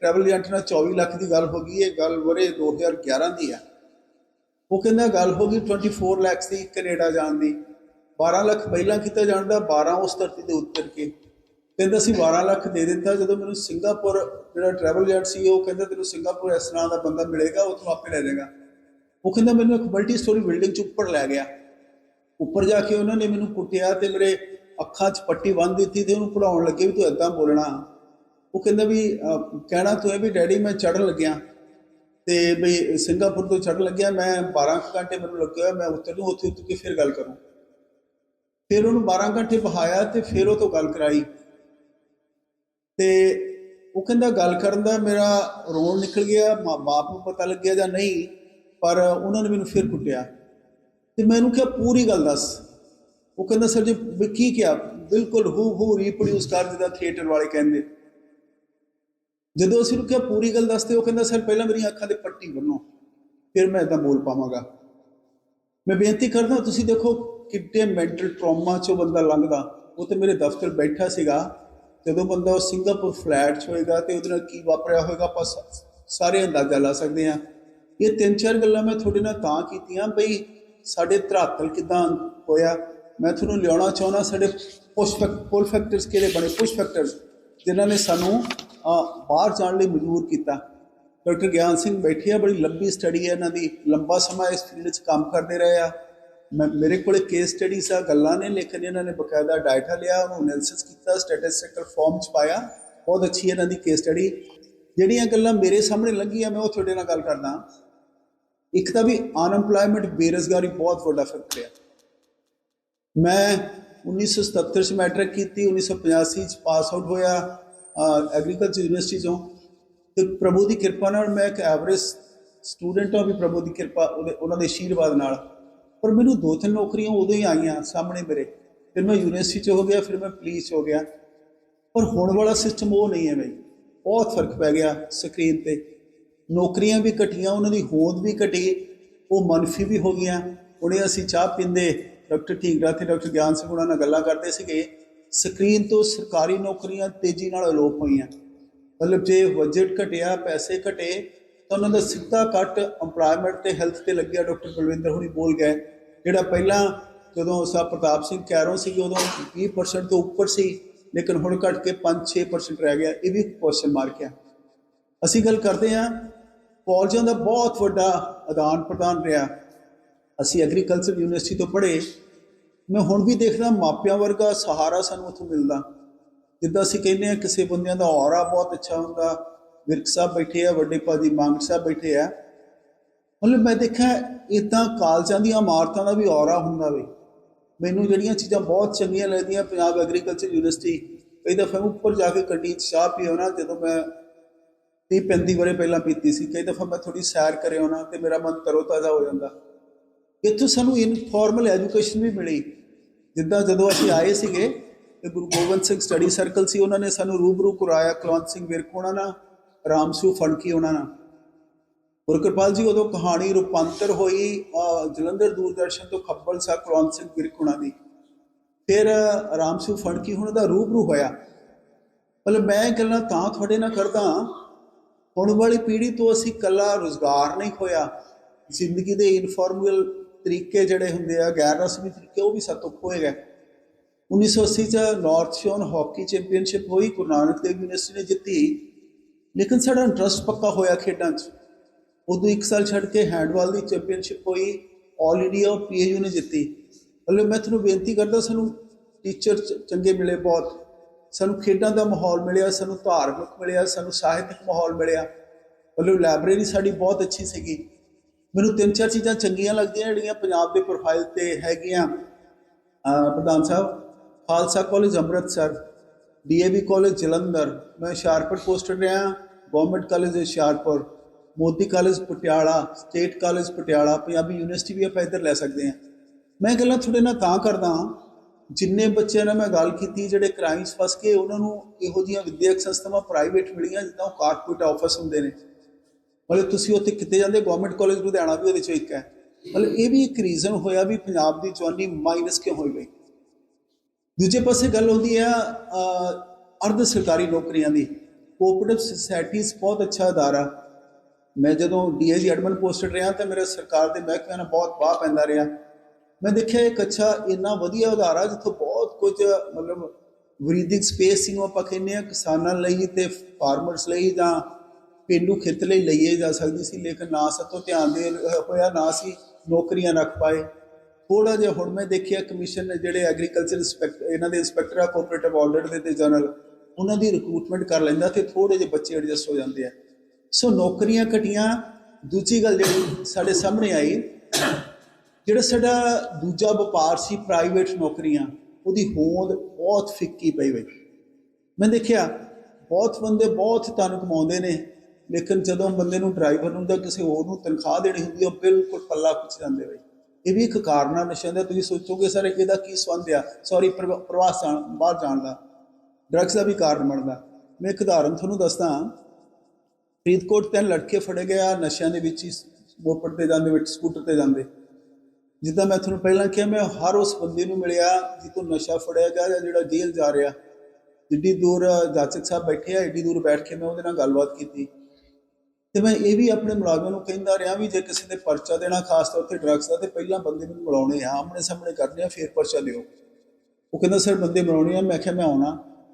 ਟਰੈਵਲ ਏਜੰਟ ਨਾਲ 24 ਲੱਖ ਦੀ ਗੱਲ ਹੋ ਗਈ। ਇਹ ਗੱਲ ਵਰੇ 2011 ਦੀ ਆ। ਉਹ ਕਹਿੰਦਾ, ਗੱਲ ਹੋ ਗਈ 24 ਲੱਖ ਦੀ ਕੈਨੇਡਾ ਜਾਣ ਦੀ। 12 ਲੱਖ ਪਹਿਲਾਂ ਕੀਤਾ ਜਾਣ ਦਾ 12 ਉਸ ਧਰਤੀ ਤੇ ਉਤਰ ਕੇ। ਕਹਿੰਦਾ ਸੀ 12 ਲੱਖ ਦੇ ਦਿੱਤਾ, ਜਦੋਂ ਮੈਨੂੰ ਸਿੰਗਾਪੁਰ ਜਿਹੜਾ ਟਰੈਵਲ ਏਜੰਟ ਸੀ, ਉਹ ਕਹਿੰਦਾ ਤੈਨੂੰ ਸਿੰਗਾਪੁਰ ਇਸ ਤਰ੍ਹਾਂ ਦਾ ਬੰਦਾ ਮਿਲੇਗਾ, ਉਹ ਤੂੰ ਆਪੇ ਲੈ ਜਾਏਗਾ। ਉਹ ਕਹਿੰਦਾ ਮੈਨੂੰ ਇੱਕ ਮਲਟੀ ਸਟੋਰੀ ਬਿਲਡਿੰਗ ਚ ਉੱਪਰ ਲੈ ਗਿਆ। ਉੱਪਰ ਜਾ ਕੇ ਉਹਨਾਂ ਨੇ ਮੈਨੂੰ ਕੁੱਟਿਆ ਤੇ ਮੇਰੇ ਅੱਖਾਂ 'ਚ ਪੱਟੀ ਬੰਨ੍ਹ ਦਿੱਤੀ ਤੇ ਉਹਨੂੰ ਪੜਾਉਣ ਲੱਗੇ ਵੀ ਤੂੰ ਏਦਾਂ ਬੋਲਣਾ। ਉਹ ਕਹਿੰਦਾ ਵੀ ਕਹਿਣਾ ਤੂੰ ਇਹ ਵੀ ਡੈਡੀ ਮੈਂ ਚੜ੍ਹਨ ਲੱਗਿਆ। ਤੇ ਵੀ ਸਿੰਗਾਪੁਰ ਤੋਂ ਚੜ੍ਹਨ ਲੱਗਿਆ, ਮੈਂ 12 ਕੁ ਘੰਟੇ ਮੈਨੂੰ ਲੱਗਿਆ, ਮੈਂ ਉੱਤਰ ਨੂੰ ਉੱਥੇ ਉਤਰ ਕੇ ਫਿਰ ਗੱਲ ਕਰੂੰ। ਫਿਰ ਉਹਨੂੰ 12 ਘੰਟੇ ਬਹਾਇਆ ਤੇ ਫਿਰ ਉਹ ਤੋਂ ਗੱਲ ਕਰਾਈ। ਤੇ ਉਹ ਕਹਿੰਦਾ ਗੱਲ ਕਰਨ ਦਾ ਮੇਰਾ ਰੋਣ ਨਿਕਲ ਗਿਆ, ਮਾਂ ਬਾਪ ਨੂੰ ਪਤਾ ਲੱਗਿਆ ਜਾਂ ਨਹੀਂ, ਪਰ ਉਹਨਾਂ ਨੇ ਮੈਨੂੰ ਫਿਰ ਕੁੱਟਿਆ। ਤੇ ਮੈਨੂੰ ਕਿਹਾ, ਪੂਰੀ ਗੱਲ ਦੱਸ। ਉਹ ਕਹਿੰਦਾ, ਸਰ ਜੀ, ਵੀ ਕੀ ਕਿਹਾ? ਬਿਲਕੁਲ ਹੂ ਹੂ ਰੀਪ੍ਰੋਡਿਊਸ ਕਰ ਦਿੱਤਾ ਥੀਏਟਰ ਵਾਲੇ ਕਹਿੰਦੇ। ਜਦੋਂ ਅਸੀਂ ਨੂੰ ਕਿਹਾ, ਪੂਰੀ ਗੱਲ ਦੱਸਦੇ ਉਹ ਕਹਿੰਦਾ, ਸਰ, ਪਹਿਲਾਂ ਮੇਰੀਆਂ ਅੱਖਾਂ ਦੇ ਪੱਟੀ ਬੰਨੋ, ਫਿਰ ਮੈਂ ਇਦਾਂ ਬੋਲ ਪਾਵਾਂਗਾ। ਮੈਂ ਬੇਨਤੀ ਕਰਦਾ, ਤੁਸੀਂ ਦੇਖੋ, ਕਿੱਡੇ ਮੈਂਟਲ ਟਰਾਮਾ ਚੋਂ ਬੰਦਾ ਲੰਘਦਾ। ਉਹ ਤੇ ਮੇਰੇ ਦਫ਼ਤਰ ਬੈਠਾ ਸੀਗਾ। ਜਦੋਂ ਬੰਦਾ ਉਹ ਸਿੰਗਾਪੁਰ ਫਲੈਟ 'ਚ ਹੋਏਗਾ ਤੇ ਉਹਦੇ ਨਾਲ ਕੀ ਵਾਪਰਿਆ ਹੋਏਗਾ, ਆਪਾਂ ਸ- ਸਾਰੇ ਅੰਦਾਜ਼ਾ ਲਾ ਸਕਦੇ ਹਾਂ। ਇਹ ਤਿੰਨ ਚਾਰ ਗੱਲਾਂ ਮੈਂ ਤੁਹਾਡੇ ਨਾਲ ਤਾਂ ਕੀਤੀਆਂ ਬਈ ਸਾਡੇ ਧਰਾਤਲ ਕਿਦਾਂ ਹੋਇਆ। ਮੈਂ ਤੁਹਾਨੂੰ ਲਿਆਉਣਾ ਚਾਹੁੰਦਾ ਸਾਡੇ ਪੁਸ਼ ਪੁਲ ਫੈਕਟਰਸ ਕਿਹੜੇ ਬਣੇ? ਪੁਸ਼ ਫੈਕਟਰਸ ਜਿਨ੍ਹਾਂ ਨੇ ਸਾਨੂੰ ਬਾਹਰ ਜਾਣ ਲਈ ਮਜਬੂਰ ਕੀਤਾ। ਡਾਕਟਰ ਗਿਆਨ ਸਿੰਘ ਬੈਠੇ ਆ, ਬੜੀ ਲੰਬੀ ਸਟੱਡੀ ਹੈ ਇਹਨਾਂ ਦੀ। ਲੰਬਾ ਸਮਾਂ ਇਸ ਫੀਲਡ 'ਚ ਕੰਮ ਕਰਦੇ ਰਹੇ ਆ। ਮੇਰੇ ਕੋਲੇ ਕੇਸ ਸਟੱਡੀਜ਼ ਆ, ਗੱਲਾਂ ਨੇ ਲੇਕਿਨ ਇਹਨਾਂ ਨੇ ਬਕਾਇਦਾ ਡਾਟਾ ਲਿਆ, ਉਹਨੂੰ ਐਨਾਲਿਸਿਸ ਕੀਤਾ ਸਟੈਟਿਸਟੀਕਲ ਫਾਰਮ 'ਚ ਪਾਇਆ, ਬਹੁਤ ਅੱਛੀ ਇਹਨਾਂ ਦੀ ਕੇਸ ਸਟੱਡੀ ਜਿਹੜੀਆਂ ਗੱਲਾਂ ਮੇਰੇ ਸਾਹਮਣੇ ਲੱਗੀਆਂ, ਮੈਂ ਉਹ ਤੁਹਾਡੇ ਨਾਲ ਗੱਲ ਕਰਦਾ ਇੱਕ ਤਾਂ ਵੀ ਅਨਐਮਪਲੋਇਮੈਂਟ ਬੇਰੁਜ਼ਗਾਰੀ ਬਹੁਤ ਵੱਡਾ ਫ਼ਰਕ ਪਿਆ। ਮੈਂ 1977 ਚ ਮੈਟ੍ਰਿਕ ਕੀਤੀ 1985 ਚ ਪਾਸ ਆਊਟ ਹੋਇਆ ਐਗਰੀਕਲਚਰ ਯੂਨੀਵਰਸਿਟੀ ਤੋਂ ਤੇ ਪ੍ਰਭੂ ਦੀ ਕਿਰਪਾ ਨਾਲ ਮੈਂ ਇੱਕ ਐਵਰੇਜ ਸਟੂਡੈਂਟ ਹਾਂ ਵੀ ਪ੍ਰਭੂ ਦੀ ਕਿਰਪਾ, ਉਹਦੇ- ਉਹਨਾਂ ਦੇ ਆਸ਼ੀਰਵਾਦ ਨਾਲ। ਪਰ ਮੈਨੂੰ ਦੋ ਤਿੰਨ ਨੌਕਰੀਆਂ ਉਦੋਂ ਹੀ ਆਈਆਂ ਸਾਹਮਣੇ ਮੇਰੇ। ਫਿਰ ਮੈਂ ਯੂਨੀਵਰਸਿਟੀ ਚ ਹੋ ਗਿਆ, ਫਿਰ ਮੈਂ ਪੁਲਿਸ 'ਚ ਹੋ ਗਿਆ। ਪਰ ਹੁਣ ਵਾਲਾ ਸਿਸਟਮ ਉਹ ਨਹੀਂ ਹੈ ਬਈ। ਬਹੁਤ ਫ਼ਰਕ ਪੈ ਗਿਆ ਸਕਰੀਨ ਤੇ। ਨੌਕਰੀਆਂ ਵੀ ਘਟੀਆਂ, ਉਹਨਾਂ ਦੀ ਹੋਂਦ ਵੀ ਘਟੀ, ਉਹ ਮਨਫੀ ਵੀ ਹੋ ਗਈਆਂ। ਉਹਨੇ ਅਸੀਂ ਚਾਹ ਪੀਂਦੇ ਡਾਕਟਰ ਢੀਂਗਰਾ ਤੇ ਡਾਕਟਰ ਗਿਆਨ ਸਿੰਘ ਉਹਨਾਂ ਨਾਲ ਗੱਲਾਂ ਕਰਦੇ ਸੀਗੇ। ਸਕਰੀਨ ਤੋਂ ਸਰਕਾਰੀ ਨੌਕਰੀਆਂ ਤੇਜ਼ੀ ਨਾਲ ਅਲੋਪ ਹੋਈਆਂ। ਮਤਲਬ ਜੇ ਬਜਟ ਘਟਿਆ, ਪੈਸੇ ਘਟੇ, ਤਾਂ ਉਹਨਾਂ ਦਾ ਸਿੱਧਾ ਕੱਟ EMPLOYMENT ਤੇ ਹੈਲਥ ਤੇ ਲੱਗਿਆ ਡਾਕਟਰ ਬਲਵਿੰਦਰ ਹੁਣੀ ਬੋਲ ਗਏ। ਜਿਹੜਾ ਪਹਿਲਾਂ ਜਦੋਂ ਸਾ ਪ੍ਰਤਾਪ ਸਿੰਘ ਕੈਰੋਂ ਸੀ ਉਦੋਂ 20% ਤੋਂ ਉੱਪਰ ਸੀ, ਲੇਕਿਨ ਹੁਣ ਘਟ ਕੇ 5-6% ਰਹਿ ਗਿਆ, ਇਹ ਵੀ ਕੁਐਸਚਨ ਮਾਰਕ ਆ। ਅਸੀਂ ਗੱਲ ਕਰਦੇ ਹਾਂ ਕਾਲਜਾਂ ਦਾ ਬਹੁਤ ਵੱਡਾ ਆਦਾਨ ਪ੍ਰਦਾਨ ਰਿਹਾ। ਅਸੀਂ ਐਗਰੀਕਲਚਰ ਯੂਨੀਵਰਸਿਟੀ ਤੋਂ ਪੜ੍ਹੇ। ਮੈਂ ਹੁਣ ਵੀ ਦੇਖਦਾ, ਮਾਪਿਆਂ ਵਰਗਾ ਸਹਾਰਾ ਸਾਨੂੰ ਉੱਥੋਂ ਮਿਲਦਾ। ਜਿੱਦਾਂ ਅਸੀਂ ਕਹਿੰਦੇ ਆ ਕਿਸੇ ਬੰਦਿਆਂ ਦਾ ਔਰਾ ਬਹੁਤ ਅੱਛਾ ਹੁੰਦਾ ਵਿਰਕ ਸਾਹਿਬ ਬੈਠੇ ਆ, ਵੱਡੇ ਭਾਜੀ ਮੰਗ ਸਾਹਿਬ ਬੈਠੇ ਆ। ਮਤਲਬ ਮੈਂ ਦੇਖਿਆ ਇਦਾਂ ਕਾਲਜਾਂ ਦੀਆਂ ਇਮਾਰਤਾਂ ਦਾ ਵੀ ਔਰਾ ਹੁੰਦਾ ਵੇ। ਮੈਨੂੰ ਜਿਹੜੀਆਂ ਚੀਜ਼ਾਂ ਬਹੁਤ ਚੰਗੀਆਂ ਲੱਗਦੀਆਂ, ਪੰਜਾਬ ਐਗਰੀਕਲਚਰ ਯੂਨੀਵਰਸਿਟੀ ਕਈ ਦਫਾ ਉੱਪਰ ਜਾ ਕੇ ਕੰਟੀਨ 'ਚ ਚਾਹ ਪੀਓ ਨਾ, ਜਦੋਂ ਮੈਂ 30 35 ਵਰੇ ਪਹਿਲਾਂ ਪੀਤੀ ਸੀ, ਕਈ ਦਫਾ ਮੈਂ ਥੋੜੀ ਸੈਰ ਕਰੇ ਹੋਣਾ ਤੇ ਮੇਰਾ ਮਨ ਤਰੋਤਾਜ਼ਾ ਹੋ ਜਾਂਦਾ। ਇੱਥੋਂ ਸਾਨੂੰ ਇਨਫਾਰਮਲ ਐਜੂਕੇਸ਼ਨ ਵੀ ਮਿਲੀ। ਜਿੱਦਾਂ ਜਦੋਂ ਅਸੀਂ ਆਏ ਸੀਗੇ ਤੇ ਗੁਰੂ ਗੋਬਿੰਦ ਸਿੰਘ ਸਟੱਡੀ ਸਰਕਲ ਸੀ, ਉਹਨਾਂ ਨੇ ਸਾਨੂੰ ਰੂਬਰੂ ਕਰਾਇਆ, ਕੁਲਵੰਤ ਸਿੰਘ ਵਿਰਕ ਹੋਣਾ ਨਾਲ, ਰਾਮਸੂ ਫਣਕੀ ਉਹਨਾਂ ਨਾਲ। ਗੁਰਕਿਰਪਾਲ ਜੀ, ਉਦੋਂ ਕਹਾਣੀ ਰੂਪਾਂਤਰ ਹੋਈ ਜਲੰਧਰ ਦੂਰਦਰਸ਼ਨ ਤੋਂ ਖੱਬਲ ਸਾਹਿਬ ਕੁਲਵੰਤ ਸਿੰਘ ਵਿਰਕ ਦੀ। ਫਿਰ ਰਾਮਸੂ ਫਣਕੀ ਹੁਣ ਦਾ ਰੂਬਰੂ ਹੋਇਆ। ਮਤਲਬ ਮੈਂ ਗੱਲਾਂ ਤਾਂ ਤੁਹਾਡੇ ਨਾਲ ਕਰਦਾ ਹੁਣ ਵਾਲੀ ਪੀੜ੍ਹੀ ਤੋਂ ਅਸੀਂ ਕੱਲਾ ਰੋਜ਼ਗਾਰ ਨਹੀਂ ਖੋਇਆ। ਜ਼ਿੰਦਗੀ ਦੇ ਇਨਫਾਰਮਲ ਤਰੀਕੇ ਜਿਹੜੇ ਹੁੰਦੇ ਆ, ਗੈਰ ਰਸਮੀ ਤਰੀਕੇ, ਉਹ ਵੀ ਸਾਤੋਂ ਖੋਏ ਗਏ। 1980 ਚ ਨਾਰਥ ਸ਼ੋਨ ਹਾਕੀ ਚੈਂਪੀਅਨਸ਼ਿਪ ਹੋਈ, ਗੁਰੂ ਨਾਨਕ ਦੇਵ ਯੂਨੀਵਰਸਿਟੀ ਨੇ ਜਿੱਤੀ। ਲੇਕਿਨ ਸਾਡਾ ਇੰਟਰਸਟ ਪੱਕਾ ਹੋਇਆ ਖੇਡਾਂ 'ਚ। ਉਦੋਂ ਇੱਕ ਸਾਲ ਛੱਡ ਕੇ ਹੈਂਡਬਾਲ ਦੀ ਚੈਂਪੀਅਨਸ਼ਿਪ ਹੋਈ 올 ਇੰਡੀਆ ਪੀਏਯੂ ਨੇ ਜਿੱਤੀ। ਮਤਲਬ ਮੈਂ ਤੁਹਾਨੂੰ ਬੇਨਤੀ ਕਰਦਾ, ਸਾਨੂੰ ਟੀਚਰ ਚੰਗੇ ਮਿਲੇ ਬਹੁਤ। ਸਾਨੂੰ ਖੇਡਾਂ ਦਾ ਮਾਹੌਲ ਮਿਲਿਆ, ਸਾਨੂੰ ਧਾਰਮਿਕ ਮਿਲਿਆ, ਸਾਨੂੰ ਸਾਹਿਤਕ ਮਾਹੌਲ ਮਿਲਿਆ। ਮਤਲਬ ਲਾਇਬ੍ਰੇਰੀ ਸਾਡੀ ਬਹੁਤ ਅੱਛੀ ਸੀਗੀ। ਮੈਨੂੰ ਤਿੰਨ ਚਾਰ ਚੀਜ਼ਾਂ ਚੰਗੀਆਂ ਲੱਗਦੀਆਂ, ਜਿਹੜੀਆਂ ਪੰਜਾਬ ਦੇ ਪ੍ਰੋਫਾਈਲ ਤੇ ਹੈਗੀਆਂ। ਪ੍ਰਧਾਨ ਸਾਹਿਬ, Khalsa college Amritsar DAV college Jalandhar. ਮੈਂ ਹੁਸ਼ਿਆਰਪੁਰ ਪੋਸਟਡ ਰਿਹਾ government college Hoshiarpur. Modi college Patiala, state college Patiala, Punjabi university ਵੀ ਆਪਾਂ ਇੱਧਰ ਲੈ ਸਕਦੇ ਹਾਂ। ਮੈਂ ਇਹ ਗੱਲਾਂ ਤੁਹਾਡੇ ਨਾਲ ਤਾਂ ਕਰਦਾ ਹਾਂ, ਜਿੰਨੇ ਬੱਚਿਆਂ ਨਾਲ ਮੈਂ ਗੱਲ ਕੀਤੀ, ਜਿਹੜੇ ਕ੍ਰਾਈਮ 'ਚ ਫਸ ਕੇ ਉਹਨਾਂ ਨੂੰ ਇਹੋ ਜਿਹੀਆਂ ਵਿਦਿਅਕ ਸੰਸਥਾਵਾਂ ਪ੍ਰਾਈਵੇਟ ਮਿਲੀਆਂ, ਜਿੱਦਾਂ ਉਹ ਕਾਰਪੋਰੇਟ ਆਫਿਸ ਹੁੰਦੇ ਨੇ। ਮਤਲਬ ਤੁਸੀਂ ਉੱਥੇ ਕਿਤੇ ਜਾਂਦੇ ਗਵਰਨਮੈਂਟ ਕਾਲਜ ਲੁਧਿਆਣਾ ਵੀ ਉਹਦੇ ਚੋਂ ਇੱਕ ਹੈ। ਮਤਲਬ ਇਹ ਵੀ ਇੱਕ ਰੀਜ਼ਨ ਹੋਇਆ ਵੀ ਪੰਜਾਬ ਦੀ ਜਵਾਨੀ ਮਾਈਨਸ ਕਿਉਂ ਹੋਈ ਗਈ। ਦੂਜੇ ਪਾਸੇ ਗੱਲ ਹੁੰਦੀ ਹੈ ਅਰਧ ਸਰਕਾਰੀ ਨੌਕਰੀਆਂ ਦੀ। ਕੋਆਪਰੇਟਿਵ ਸੁਸਾਇਟੀਜ਼ ਬਹੁਤ ਅੱਛਾ ਅਦਾਰਾ। ਮੈਂ ਜਦੋਂ ਡੀਏਜੀ ਐਡਮਨ ਪੋਸਟਡ ਰਿਹਾ ਤਾਂ ਮੇਰੇ ਸਰਕਾਰ ਦੇ ਮਹਿਕਮਿਆਂ ਨਾਲ ਬਹੁਤ ਵਾਹ ਪੈਂਦਾ ਰਿਹਾ। ਮੈਂ ਦੇਖਿਆ ਇੱਕ ਅੱਛਾ, ਇੰਨਾ ਵਧੀਆ ਅਦਾਰਾ ਜਿੱਥੋਂ ਬਹੁਤ ਕੁਝ, ਮਤਲਬ ਵਰੀਦਿਕ ਸਪੇਸ ਨੂੰ ਆਪਾਂ ਕਹਿੰਦੇ ਆ ਕਿਸਾਨਾਂ ਲਈ ਤੇ ਫਾਰਮਰਸ ਲਈ ਜਾਂ ਪੇਂਡੂ ਖੇਤ ਲਈ ਲਈਏ ਜਾ ਸਕਦੀ ਸੀ, ਲੇਕਿਨ ਨਾ ਸਤੋਂ ਧਿਆਨ ਦੇ ਹੋਇਆ, ਨਾ ਸੀ ਨੌਕਰੀਆਂ ਰੱਖ ਪਾਏ। ਥੋੜਾ ਜਿਹਾ ਹੁਣ ਮੈਂ ਦੇਖਿਆ ਕਮਿਸ਼ਨ ਨੇ ਜਿਹੜੇ ਐਗਰੀਕਲਚਰ ਇੰਸਪੈਕਟਰ ਇਹਨਾਂ ਦੇ ਇੰਸਪੈਕਟਰ ਆ ਕੋਆਪਰੇਟਿਵ ਆਡਿਟ ਦੇ ਤੇ ਜਨਰਲ ਉਹਨਾਂ ਦੀ ਰਿਕਰੂਟਮੈਂਟ ਕਰ ਲੈਂਦਾ ਤੇ ਥੋੜੇ ਜਿਹੇ ਬੱਚੇ ਐਡਜਸਟ ਹੋ ਜਾਂਦੇ ਆ। ਸੋ ਨੌਕਰੀਆਂ ਘਟੀਆਂ। ਦੂਜੀ ਗੱਲ ਜਿਹੜੀ ਸਾਡੇ ਸਾਹਮਣੇ ਆਈ ਜਿਹੜਾ ਸਾਡਾ ਦੂਜਾ ਵਪਾਰ ਸੀ ਪ੍ਰਾਈਵੇਟ ਨੌਕਰੀਆਂ ਉਹਦੀ ਹੋਂਦ ਬਹੁਤ ਫਿੱਕੀ ਪਈ ਹੋਈ। ਮੈਂ ਦੇਖਿਆ ਬਹੁਤ ਬੰਦੇ ਬਹੁਤ ਤਨ ਕਮਾਉਂਦੇ ਨੇ ਲੇਕਿਨ ਜਦੋਂ ਬੰਦੇ ਨੂੰ ਡਰਾਈਵਰ ਨੂੰ ਜਾਂ ਕਿਸੇ ਹੋਰ ਨੂੰ ਤਨਖਾਹ ਦੇਣੀ ਹੁੰਦੀ ਹੈ, ਉਹ ਬਿਲਕੁਲ ਪੱਲਾ ਖਿੱਚ ਜਾਂਦੇ ਬਈ। ਇਹ ਵੀ ਇੱਕ ਕਾਰਨ ਆ ਨਸ਼ਿਆਂ ਦਾ ਤੁਸੀਂ ਸੋਚੋਗੇ ਸਰ ਇਹਦਾ ਕੀ ਸੰਬੰਧ ਆ? ਸੌਰੀ ਪ੍ਰਵਾਸ ਜਾਣ ਬਾਹਰ ਜਾਣ ਦਾ। ਡਰੱਗਸ ਦਾ ਵੀ ਕਾਰਨ ਬਣਦਾ। ਮੈਂ ਇੱਕ ਉਦਾਹਰਨ ਤੁਹਾਨੂੰ ਦੱਸਦਾ। ਫਰੀਦਕੋਟ ਤਿੰਨ ਲੜਕੇ ਫੜੇ ਗਏ ਆ, ਨਸ਼ਿਆਂ ਦੇ ਵਿੱਚ ਹੀ ਮੋਪੜ ਤੇ ਜਾਂਦੇ, ਵਿੱਚ ਸਕੂਟਰ ਤੇ ਜਾਂਦੇ। ਜਿੱਦਾਂ ਮੈਂ ਤੁਹਾਨੂੰ ਪਹਿਲਾਂ ਕਿਹਾ, ਮੈਂ ਹਰ ਉਸ ਬੰਦੇ ਨੂੰ ਮਿਲਿਆ ਜਿੱਥੋਂ ਨਸ਼ਾ ਫੜਿਆ ਗਿਆ ਜਾਂ ਜਿਹੜਾ ਜੇਲ੍ਹ ਜਾ ਰਿਹਾ। ਜਿੱਡੀ ਦੂਰ ਜਾਚਕ ਸਾਹਿਬ ਬੈਠੇ ਆ, ਏਡੀ ਦੂਰ ਬੈਠ ਕੇ ਮੈਂ ਉਹਦੇ ਨਾਲ ਗੱਲਬਾਤ ਕੀਤੀ। ਤੇ ਮੈਂ ਇਹ ਵੀ ਆਪਣੇ ਮੁਲਾਜ਼ਮਾਂ ਨੂੰ ਕਹਿੰਦਾ ਰਿਹਾ ਵੀ ਜੇ ਕਿਸੇ ਦੇ ਪਰਚਾ ਦੇਣਾ ਖਾਸ ਤੌਰ ਤੇ ਡਰੱਗਸ ਦਾ, ਤੇ ਪਹਿਲਾਂ ਬੰਦੇ ਨੂੰ ਮਿਲਾਉਣੇ ਆ ਆਮਣੇ ਸਾਹਮਣੇ ਕਰਨੇ ਆ, ਫਿਰ ਪਰਚਾ ਦਿਓ ਉਹ ਕਹਿੰਦਾ, ਸਰ, ਬੰਦੇ ਮਿਲਾਉਣੇ ਆ। ਮੈਂ ਕਿਹਾ, ਮੈਂ ਆਉਣਾ।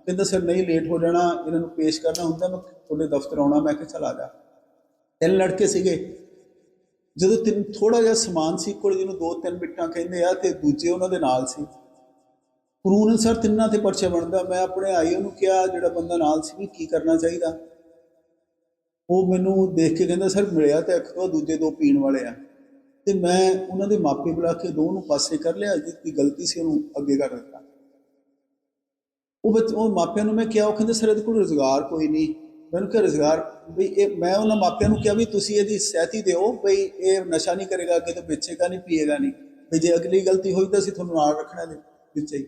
ਕਹਿੰਦਾ, ਸਰ, ਨਹੀਂ ਲੇਟ ਹੋ ਜਾਣਾ, ਇਹਨਾਂ ਨੂੰ ਪੇਸ਼ ਕਰਨਾ ਹੁੰਦਾ, ਮੈਂ ਤੁਹਾਡੇ ਦਫ਼ਤਰ ਆਉਣਾ, ਮੈਂ ਕਿਹਾ ਚਲ ਆ ਜਾ। ਤਿੰਨ ਲੜਕੇ ਸੀਗੇ। ਜਦੋਂ ਤਿੰਨ ਥੋੜਾ ਜਿਹਾ ਸਮਾਨ ਸੀ ਕੋਲ ਜਿਹਨੂੰ ਦੋ ਤਿੰਨ ਬਿੱਟਾਂ ਕਹਿੰਦੇ ਆ ਤੇ ਦੂਜੇ ਉਹਨਾਂ ਦੇ ਨਾਲ ਸੀ। ਕਾਨੂੰਨ ਅਨੁਸਾਰ ਤਿੰਨਾਂ ਤੇ ਪਰਚਾ ਬਣਦਾ। ਮੈਂ ਆਪਣੇ ਆਈ ਨੂੰ ਕਿਹਾ, ਜਿਹੜਾ ਬੰਦਾ ਨਾਲ ਸੀ ਵੀ ਕੀ ਕਰਨਾ ਚਾਹੀਦਾ। ਉਹ ਮੈਨੂੰ ਦੇਖ ਕੇ ਕਹਿੰਦਾ, ਸਰ, ਮਿਲਿਆ ਤਾਂ ਇੱਕ ਤੋਂ ਦੂਜੇ ਦੋ ਪੀਣ ਵਾਲੇ ਆ। ਤੇ ਮੈਂ ਉਹਨਾਂ ਦੇ ਮਾਪੇ ਬੁਲਾ ਕੇ ਦੋ ਨੂੰ ਪਾਸੇ ਕਰ ਲਿਆ। ਜਿਹਦੀ ਕੋਈ ਗਲਤੀ ਸੀ, ਉਹਨੂੰ ਅੱਗੇ ਕਰ ਦਿੱਤਾ। ਉਹ ਉਹ ਮਾਪਿਆਂ ਨੂੰ ਮੈਂ ਕਿਹਾ, ਉਹ ਕਹਿੰਦੇ, ਸਰ, ਇਹਦੇ ਕੋਲ ਰੋਜ਼ਗਾਰ ਕੋਈ ਨਹੀਂ। ਮੈਨੂੰ ਕਿਹਾ, ਰੋਜ਼ਗਾਰ ਵੀ ਇਹ ਮੈਂ ਉਹਨਾਂ ਮਾਪਿਆਂ ਨੂੰ ਕਿਹਾ ਵੀ ਤੁਸੀਂ ਇਹਦੀ ਸਹਿਤੀ ਦਿਓ ਵੀ ਇਹ ਨਸ਼ਾ ਨਹੀਂ ਕਰੇਗਾ ਕਿਤੇ ਵੇਚੇਗਾ ਨਹੀਂ, ਪੀਏਗਾ ਨਹੀਂ। ਵੀ ਜੇ ਅਗਲੀ ਗਲਤੀ ਹੋਈ ਤਾਂ ਅਸੀਂ ਤੁਹਾਨੂੰ ਨਾਲ ਰੱਖਣਾ ਦੇ ਵਿੱਚ ਹੀ।